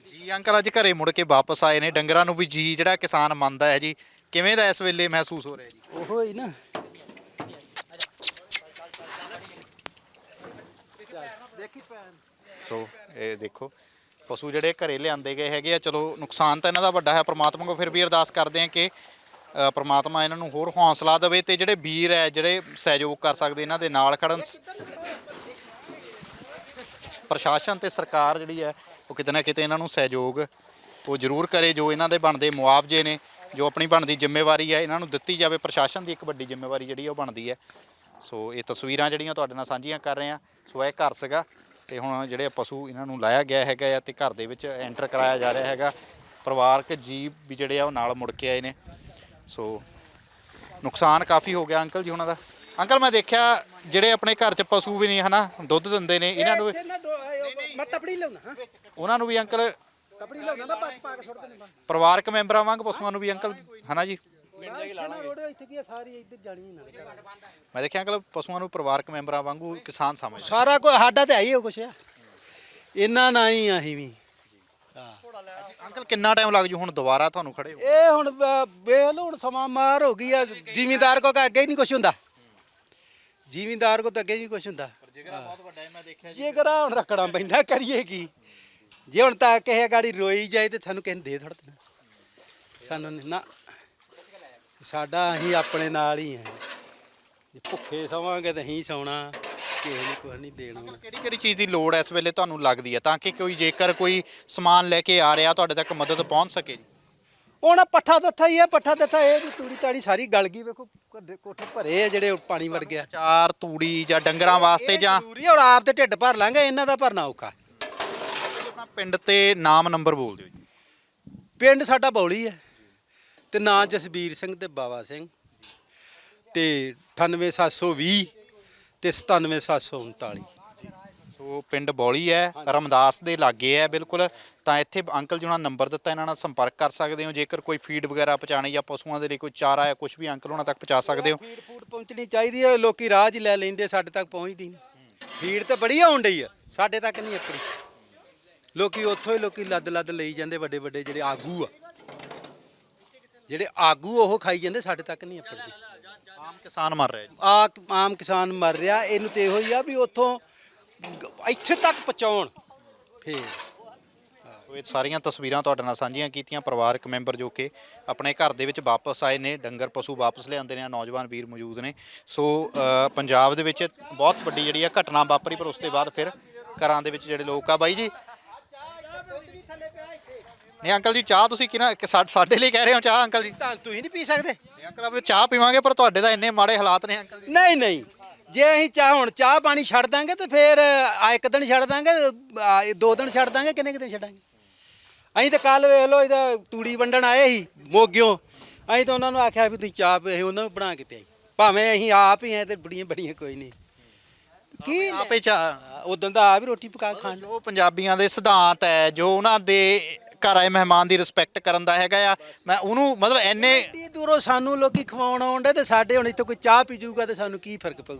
ਜੀ ਅੰਕਲ ਅੱਜ ਘਰੇ ਮੁੜ ਕੇ ਵਾਪਸ ਆਏ ਨੇ। ਡੰਗਰਾਂ ਨੂੰ ਵੀ ਜੀ ਜਿਹੜਾ ਕਿਸਾਨ ਮੰਨਦਾ ਹੈ ਜੀ। ਕਿਵੇਂ ਦਾ ਇਸ ਵੇਲੇ ਮਹਿਸੂਸ ਹੋ ਰਿਹਾ ਜੀ? ਉਹੋ ਹੀ ਨਾ। ਦੇਖੀ ਭੈਣ। ਸੋ ਇਹ ਦੇਖੋ ਪਸ਼ੂ ਜਿਹੜੇ ਘਰੇ ਲਿਆਂਦੇ ਗਏ ਹੈਗੇ ਆ ਚਲੋ ਨੁਕਸਾਨ ਤਾਂ ਇਹਨਾਂ ਦਾ ਵੱਡਾ ਹੈ। ਪ੍ਰਮਾਤਮਾ ਕੋ ਫਿਰ ਵੀ ਅਰਦਾਸ ਕਰਦੇ ਆ ਕਿ ਅ, ਪ੍ਰਮਾਤਮਾ ਇਹਨਾਂ ਨੂੰ ਹੋਰ ਹੌਸਲਾ ਦੇਵੇ ਤੇ ਜਿਹੜੇ ਵੀਰ ਹੈ ਜਿਹੜੇ ਸਹਿਯੋਗ ਕਰ ਸਕਦੇ ਇਹਨਾਂ ਦੇ ਨਾਲ ਖੜਨ ਪ੍ਰਸ਼ਾਸਨ ਤੇ ਸਰਕਾਰ ਜਿਹੜੀ ਹੈ ਉਹ ਕਿਤੇ ਨਾ ਕਿਤੇ ਇਹਨਾਂ ਨੂੰ ਸਹਿਯੋਗ ਉਹ ਜ਼ਰੂਰ ਕਰੇ ਜੋ ਇਹਨਾਂ ਦੇ ਬਣਦੇ ਮੁਆਵਜ਼ੇ ਨੇ ਜੋ ਆਪਣੀ ਬਣਦੀ ਜ਼ਿੰਮੇਵਾਰੀ ਹੈ ਇਹਨਾਂ ਨੂੰ ਦਿੱਤੀ ਜਾਵੇ। ਪ੍ਰਸ਼ਾਸਨ ਦੀ ਇੱਕ ਵੱਡੀ ਜ਼ਿੰਮੇਵਾਰੀ ਜਿਹੜੀ ਹੈ ਉਹ ਬਣਦੀ ਹੈ। ਸੋ ਇਹ ਤਸਵੀਰਾਂ ਜਿਹੜੀਆਂ ਤੁਹਾਡੇ ਨਾਲ ਸਾਂਝੀਆਂ ਕਰ ਰਹੇ ਆ ਸੋ ਇਹ ਘਰ ਸੀਗਾ ਤੇ ਹੁਣ ਜਿਹੜੇ ਪਸ਼ੂ ਇਹਨਾਂ ਨੂੰ ਲਾਇਆ ਗਿਆ ਹੈਗਾ ਆ ਤੇ ਘਰ ਦੇ ਵਿੱਚ ਐਂਟਰ ਕਰਾਇਆ ਜਾ ਰਿਹਾ ਹੈਗਾ। ਪਰਿਵਾਰਕ ਜੀਵ ਵੀ ਜਿਹੜੇ ਆ ਉਹ ਨਾਲ ਮੁੜ ਕੇ ਆਏ ਨੇ। ਸੋ ਨੁਕਸਾਨ ਕਾਫੀ ਹੋ ਗਿਆ ਅੰਕਲ ਜੀ ਉਹਨਾਂ ਦਾ। ਅੰਕਲ ਮੈਂ ਦੇਖਿਆ ਜਿਹੜੇ ਆਪਣੇ ਘਰ 'ਚ ਪਸ਼ੂ ਵੀ ਨਹੀਂ ਹਨਾ ਦੁੱਧ ਦਿੰਦੇ ਨੇ ਇਹਨਾਂ ਨੂੰ ਵੀ- ਨਾ ਮੈਂ ਤਪੜੀ ਲਾਉਣਾ ਹਾਂ। ਉਹਨਾਂ ਨੂੰ ਵੀ ਅੰਕਲ ਤਪੜੀ ਲਾਉਣਾ ਨਾ ਪਾ ਪਾ ਕੇ ਸੁੱਟ ਦੇਣਾ। ਪਰਿਵਾਰਕ ਮੈਂਬਰਾਂ ਵਾਂਗ ਪਸ਼ੂਆਂ ਨੂੰ ਵੀ ਅੰਕਲ ਹਨਾ ਜੀ? ਲਾਣਾਗੇ ਇੱਥੇ ਕੀ ਆ, ਸਾਰੀ ਇੱਧਰ ਜਾਣੀ ਇਹਨਾਂ ਦੇ। ਘਰ। ਮੈਂ ਦੇਖਿਆ ਅੰਕਲ ਪਸ਼ੂਆਂ ਨੂੰ ਪਰਿਵਾਰਕ ਮੈਂਬਰਾਂ ਵਾਂਗੂ ਕਿਸਾਨ ਸਮਝਦੇ ਸਾਰਾ ਕੁਝ ਸਾਡਾ ਤੇ ਆਈ ਹੋ ਕੁਛ ਆ। ਇਹਨਾਂ ਨਾਲ ਹੀ ਅਸੀਂ ਵੀ। ਹਾਂ ਅੰਕਲ ਕਿੰਨਾ ਟਾਈਮ ਲੱਗ ਜੂ? ਹੁਣ ਦੁਬਾਰਾ ਤੁਹਾਨੂੰ ਖੜੇ ਹੋ ਇਹ ਹੁਣ ਲਓ ਹੁਣ ਸਮਾਂ ਮਾਰ ਹੋ ਗਈ ਆ। ਜ਼ਿਮੀਂਦਾਰ ਕੋ ਅੱਗੇ ਹੀ ਨਹੀਂ ਕੁਛ ਹੁੰਦਾ। ਜ਼ਿਮੀਂਦਾਰ ਕੋ ਤਾਂ ਅੱਗੇ ਨਹੀਂ ਕੁਛ ਹੁੰਦਾ। ਜਿਗਰਾ ਬਹੁਤ ਵੱਡਾ ਹੈ ਮੈਂ ਦੇਖਿਆ ਜੇ। ਕਰਾ ਹੁਣ ਰੱਖਣਾ ਪੈਂਦਾ ਕਰੀਏ ਕੀ? ਜੇ ਹੁਣ ਤਾਂ ਕਿਸੇ ਗਾੜੀ ਰੋਈ ਜਾਏ ਤੇ ਸਾਨੂੰ ਕਿਸੇ ਨੇ ਦੇ ਥੋੜਾ ਸਾਨੂੰ ਨੀ- ਨਾ। ਸਾਡਾ ਅਸੀਂ ਆਪਣੇ ਨਾਲ ਹੀ ਆ। ਜੇ ਭੁੱਖੇ ਸਵਾਂਗੇ ਤਾਂ ਅਸੀਂ ਸੌਣਾ। ਕਿਸੇ ਨੂੰ ਕੁਝ ਨਹੀਂ ਦੇਣਾ ਕਿਹੜੀ ਕਿਹੜੀ ਚੀਜ਼ ਦੀ ਲੋੜ ਇਸ ਵੇਲੇ ਤੁਹਾਨੂੰ ਲੱਗਦੀ ਹੈ ਤਾਂ ਕਿ ਕੋਈ ਜੇਕਰ ਕੋਈ ਸਮਾਨ ਲੈ ਕੇ ਆ ਰਿਹਾ ਤੁਹਾਡੇ ਤੱਕ ਮਦਦ ਪਹੁੰਚ ਸਕੇ ਜੀ। ਹੁਣ ਆਹ ਪੱਠਾ ਦੱਥਾ ਹੀ ਆ ਪੱਠਾ ਦੱਥਾ ਇਹ ਵੀ ਤੂੜੀ ਤਾੜੀ ਸਾਰੀ ਗਲ ਗਈ ਵੇਖੋ ਘੱਡੇ- ਕੋਠੇ ਭਰੇ ਆ ਜਿਹੜੇ ਪਾਣੀ ਵੜ ਗਿਆ। ਚਾਰ ਤੂੜੀ ਜਾਂ ਡੰਗਰਾਂ ਵਾਸਤੇ ਜਾਂ ਜ਼ਰੂਰੀ ਆ, ਹੁਣ ਆਪ ਤੇ ਢਿੱਡ ਭਰ ਲਾਂਗੇ ਇਹਨਾਂ ਦਾ ਭਰਨਾ ਔਖਾ। ਆਪਣਾ ਪਿੰਡ ਤੇ ਨਾਮ ਨੰਬਰ ਬੋਲ ਦਿਓ ਜੀ। ਪਿੰਡ ਸਾਡਾ ਬੌਲੀ ਹੈ ਤੇ ਨਾਂ ਜਸਬੀਰ ਸਿੰਘ ਤੇ ਬਾਵਾ ਸਿੰਘ ਤੇ 98720 ਤੇ 97739 ਸੋ ਪਿੰਡ ਬੌਲੀ ਹੈ ਰਮਦਾਸ ਦੇ ਲਾਗੇ ਹੈ ਬਿਲਕੁਲ। ਤਾਂ ਇੱਥੇ ਅੰਕਲ ਜੀ ਉਹਨਾਂ ਨੰਬਰ ਦਿੱਤਾ ਇਹਨਾਂ ਨਾਲ ਸੰਪਰਕ ਕਰ ਸਕਦੇ ਹੋ। ਜੇਕਰ ਕੋਈ ਫੀਡ ਵਗੈਰਾ ਪਹੁੰਚਾਣੀ ਜਾਂ ਪਸ਼ੂਆਂ ਦੇ ਲਈ ਕੋਈ ਚਾਰਾ ਹੈ ਕੁਝ ਵੀ ਅੰਕਲ ਉਹਨਾਂ ਤੱਕ ਪਹੁੰਚਾ ਸਕਦੇ ਹੋ। ਫੀਡ ਫੂਡ ਪਹੁੰਚਣੀ ਚਾਹੀਦੀ ਹੈ ਲੋਕੀ ਰਾਹ 'ਚ ਲੈ ਲੈਂਦੇ ਸਾਡੇ ਤੱਕ ਪਹੁੰਚਦੀ ਨਹੀਂ। ਫੀਡ ਤਾਂ ਬੜੀ ਆਉਣ ਡਈ ਆ ਸਾਡੇ ਤੱਕ ਨਹੀਂ ਆਪਣੀ ਲੋਕੀ ਉੱਥੋਂ ਹੀ ਲੋਕੀ ਲੱਦ ਲੱਦ ਲਈ ਜਾਂਦੇ ਵੱਡੇ ਵੱਡੇ ਜਿਹੜੇ ਆਗੂ ਆ। ਜਿਹੜੇ ਆਗੂ ਉਹ ਖਾਈ ਜਾਂਦੇ ਸਾਡੇ ਤੱਕ ਨਹੀਂ ਆਪਣੀ ਆਮ ਕਿਸਾਨ ਮਰ ਰਿਹਾ ਜੀ। ਆ ਆਮ ਕਿਸਾਨ ਮਰ ਰਿਹਾ। ਇਹਨੂੰ ਤੇ ਇਹੋ ਹੀ ਆ ਵੀ ਉੱਥੋਂ ਗ- ਇੱਥੇ ਤੱਕ ਪਹੁੰਚਾਉਣ। ਫੇਰ। ਸੋ ਇਹ ਸਾਰੀਆਂ ਤਸਵੀਰਾਂ ਤੁਹਾਡੇ ਨਾਲ ਸਾਂਝੀਆਂ ਕੀਤੀਆਂ। ਪਰਿਵਾਰਕ ਮੈਂਬਰ ਜੋ ਕਿ ਆਪਣੇ ਘਰ ਦੇ ਵਿੱਚ ਵਾਪਸ ਆਏ ਨੇ ਡੰਗਰ ਪਸ਼ੂ ਵਾਪਸ ਲਿਆਂਦੇ ਨੇ ਨੌਜਵਾਨ ਵੀਰ ਮੌਜੂਦ ਨੇ। ਸੋ ਅ, ਪੰਜਾਬ ਦੇ ਵਿੱਚ ਬਹੁਤ ਵੱਡੀ ਜਿਹੜੀ ਆ ਘਟਨਾ ਵਾਪਰੀ ਪਰ ਉਸ ਤੋਂ ਬਾਅਦ ਫਿਰ ਘਰਾਂ ਦੇ ਵਿੱਚ ਜਿਹੜੇ ਲੋਕ ਆ ਬਾਈ ਜੀ। ਨਹੀਂ ਅੰਕਲ ਜੀ ਚਾਹ ਤੁਸੀਂ ਕਿਹਨਾਂ ਕਿ ਸਾ- ਸਾਡੇ ਲਈ ਕਹਿ ਰਹੇ ਹੋ ਚਾਹ ਅੰਕਲ ਜੀ? ਤਾਂ ਤੁਸੀਂ ਨਹੀਂ ਪੀ ਸਕਦੇ। ਨਹੀਂ ਅੰਕਲ ਆਪਾਂ ਚਾਹ ਪੀਵਾਂਗੇ ਪਰ ਤੁਹਾਡੇ ਤਾਂ ਇੰਨੇ ਮਾੜੇ ਹਾਲਾਤ ਨੇ ਅੰਕਲ ਜੀ। ਨਹੀਂ ਨਹੀਂ। ਜੇ ਅਸੀਂ ਚਾਹ ਹੁਣ ਚਾਹ ਪਾਣੀ ਛੱਡ ਦਾਂਗੇ ਤੇ ਫਿਰ ਆ ਇੱਕ ਦਿਨ ਛੱਡ ਦਾਂਗੇ ਆ ਇਹ ਦੋ ਦਿਨ ਛੱਡ ਦਾਂਗੇ ਕਿੰਨੇ ਕੁ ਦਿਨ ਛੱਡਾਂਗੇ? ਅਸੀਂ ਤਾਂ ਕੱਲ ਵੇਖ ਲਓ ਇਹਦਾ ਤੂੜੀ ਵੰਡਣ ਆਏ ਸੀ ਮੋਗਿਓ। ਅਸੀਂ ਤਾਂ ਉਹਨਾਂ ਨੂੰ ਆਖਿਆ ਵੀ ਤੁਸੀਂ ਚਾਹ ਪੀ ਅਸੀਂ ਉਹਨਾਂ ਨੂੰ ਬਣਾ ਕੇ ਪਿਆਈ। ਭਾਵੇਂ ਅਸੀਂ ਆਪ ਹੀ ਐ ਤੇ ਬੜੀਆਂ ਬੜੀਆਂ ਕੋਈ ਨਹੀਂ। ਕੀ ਆਪੇ ਚਾਹ। ਉਦੋਂ ਦਾ ਆ ਵੀ ਰੋਟੀ ਪਕਾ ਕੇ ਖਾਣ ਜੋ ਪੰਜਾਬੀਆਂ ਦੇ ਸਿਧਾਂਤ ਹੈ ਜੋ ਉਹਨਾਂ ਦੇ ਘਰ ਆਏ ਮਹਿਮਾਨ ਦੀ ਰਿਸਪੈਕਟ ਕਰਨ ਦਾ ਹੈਗਾ ਆ। ਮੈਂ ਉਹਨੂੰ ਮਤਲਬ ਐਨੇ ਏਡੀ ਦੂਰੋਂ ਸਾਨੂੰ ਲੋਕੀ ਖਵਾਉਣ ਆਉਂਦੇ ਤੇ ਸਾਡੇ ਹੁਣ ਇੱਥੇ ਕੋਈ ਚਾਹ ਪੀ ਜੂਗਾ ਤੇ ਸਾਨੂੰ ਕੀ ਫ਼ਰਕ ਪਊ?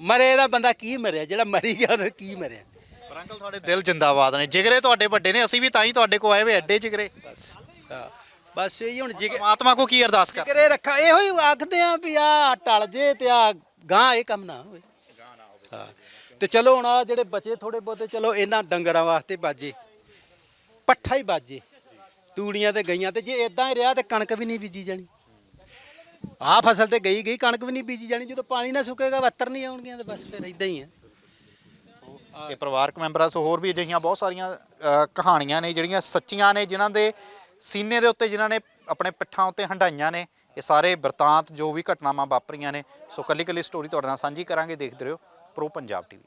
ਮਰੇ ਦਾ ਬੰਦਾ ਕੀ ਮਰਿਆ? ਜਿਹੜਾ ਮਰੀ ਗਿਆ ਉਹ ਕੀ ਮਰਿਆ? ਪਰ ਅੰਕਲ ਤੁਹਾਡੇ ਦਿਲ ਜਿੰਦਾਬਾਦ ਨੇ। ਜਿਗਰੇ ਤੁਹਾਡੇ ਵੱਡੇ ਨੇ ਅਸੀਂ ਵੀ ਤਾਂ ਹੀ ਤੁਹਾਡੇ ਕੋ ਆਏ ਵੇ ਐਡੇ ਜਿਗਰੇ। ਬਸ ਹਾਂ ਬਸ ਇਹ ਹੁਣ ਜਿਗ ਪਰਮਾਤਮਾ ਕੋ ਕੀ ਅਰਦਾਸ ਕਰ ਜਿਗਰੇ ਰੱਖਾ ਇਹੋ ਹੀ ਆਖਦੇ ਆ ਵੀ ਆ ਟਲ ਜੇ ਤੇ ਆ ਗਾਂ ਇਹ ਕੰਮ ਨਾ ਹੋਵੇ। ਹਾਂ ਤੇ ਚਲੋ ਹੁਣ ਆ ਜਿਹੜੇ ਬਚੇ ਥੋੜੇ ਬਹੁਤੇ ਚਲੋ ਇਹਨਾਂ ਡੰਗਰਾਂ ਵਾਸਤੇ ਬਾਜੇ। ਪੱਠਾ ਹੀ ਬਾਜੇ ਤੂੜੀਆਂ ਤੇ ਗਈਆਂ ਤੇ ਜੇ ਇਦਾਂ ਹੀ ਰਿਹਾ ਤੇ ਕਣਕ ਵੀ ਨਹੀਂ ਬੀਜੀ ਜਾਣੀ। ਆ ਫਸਲ ਤੇ ਗਈ ਗਈ ਕਣਕ ਵੀ ਨਹੀਂ ਬੀਜੀ ਜਾਣੀ। ਜਦੋਂ ਪਾਣੀ ਨਾ ਸੁੱਕੇਗਾ ਵੱਤਰ ਨਹੀਂ ਆਉਣਗੀਆਂ ਤੇ ਬਸ ਫਿਰ ਇਦਾਂ ਹੀ ਆ। ਇਹ ਪਰਿਵਾਰਕ ਮੈਂਬਰਾਂ ਸੋ ਹੋਰ ਵੀ ਅਜਿਹੀਆਂ ਬਹੁਤ ਸਾਰੀਆਂ ਅ, ਕਹਾਣੀਆਂ ਨੇ ਜਿਹੜੀਆਂ ਸੱਚੀਆਂ ਨੇ ਜਿਨ੍ਹਾਂ ਦੇ ਸੀਨੇ ਦੇ ਉੱਤੇ ਜਿਨ੍ਹਾਂ ਨੇ ਆਪਣੇ ਪਿੱਠਾਂ ਉੱਤੇ ਹੰਡਾਈਆਂ ਨੇ। ਇਹ ਸਾਰੇ ਵਰਤਾਂਤ ਜੋ ਵੀ ਘਟਨਾਵਾਂ ਵਾਪਰੀਆਂ ਨੇ। ਸੋ ਕੱਲੀ ਕੱਲੀ ਸਟੋਰੀ ਤੁਹਾਡੇ ਨਾਲ ਸਾਂਝੀ ਕਰਾਂਗੇ। ਦੇਖਦੇ ਰਹੋ ਪ੍ਰੋ ਪੰਜਾਬ ਟੀਵੀ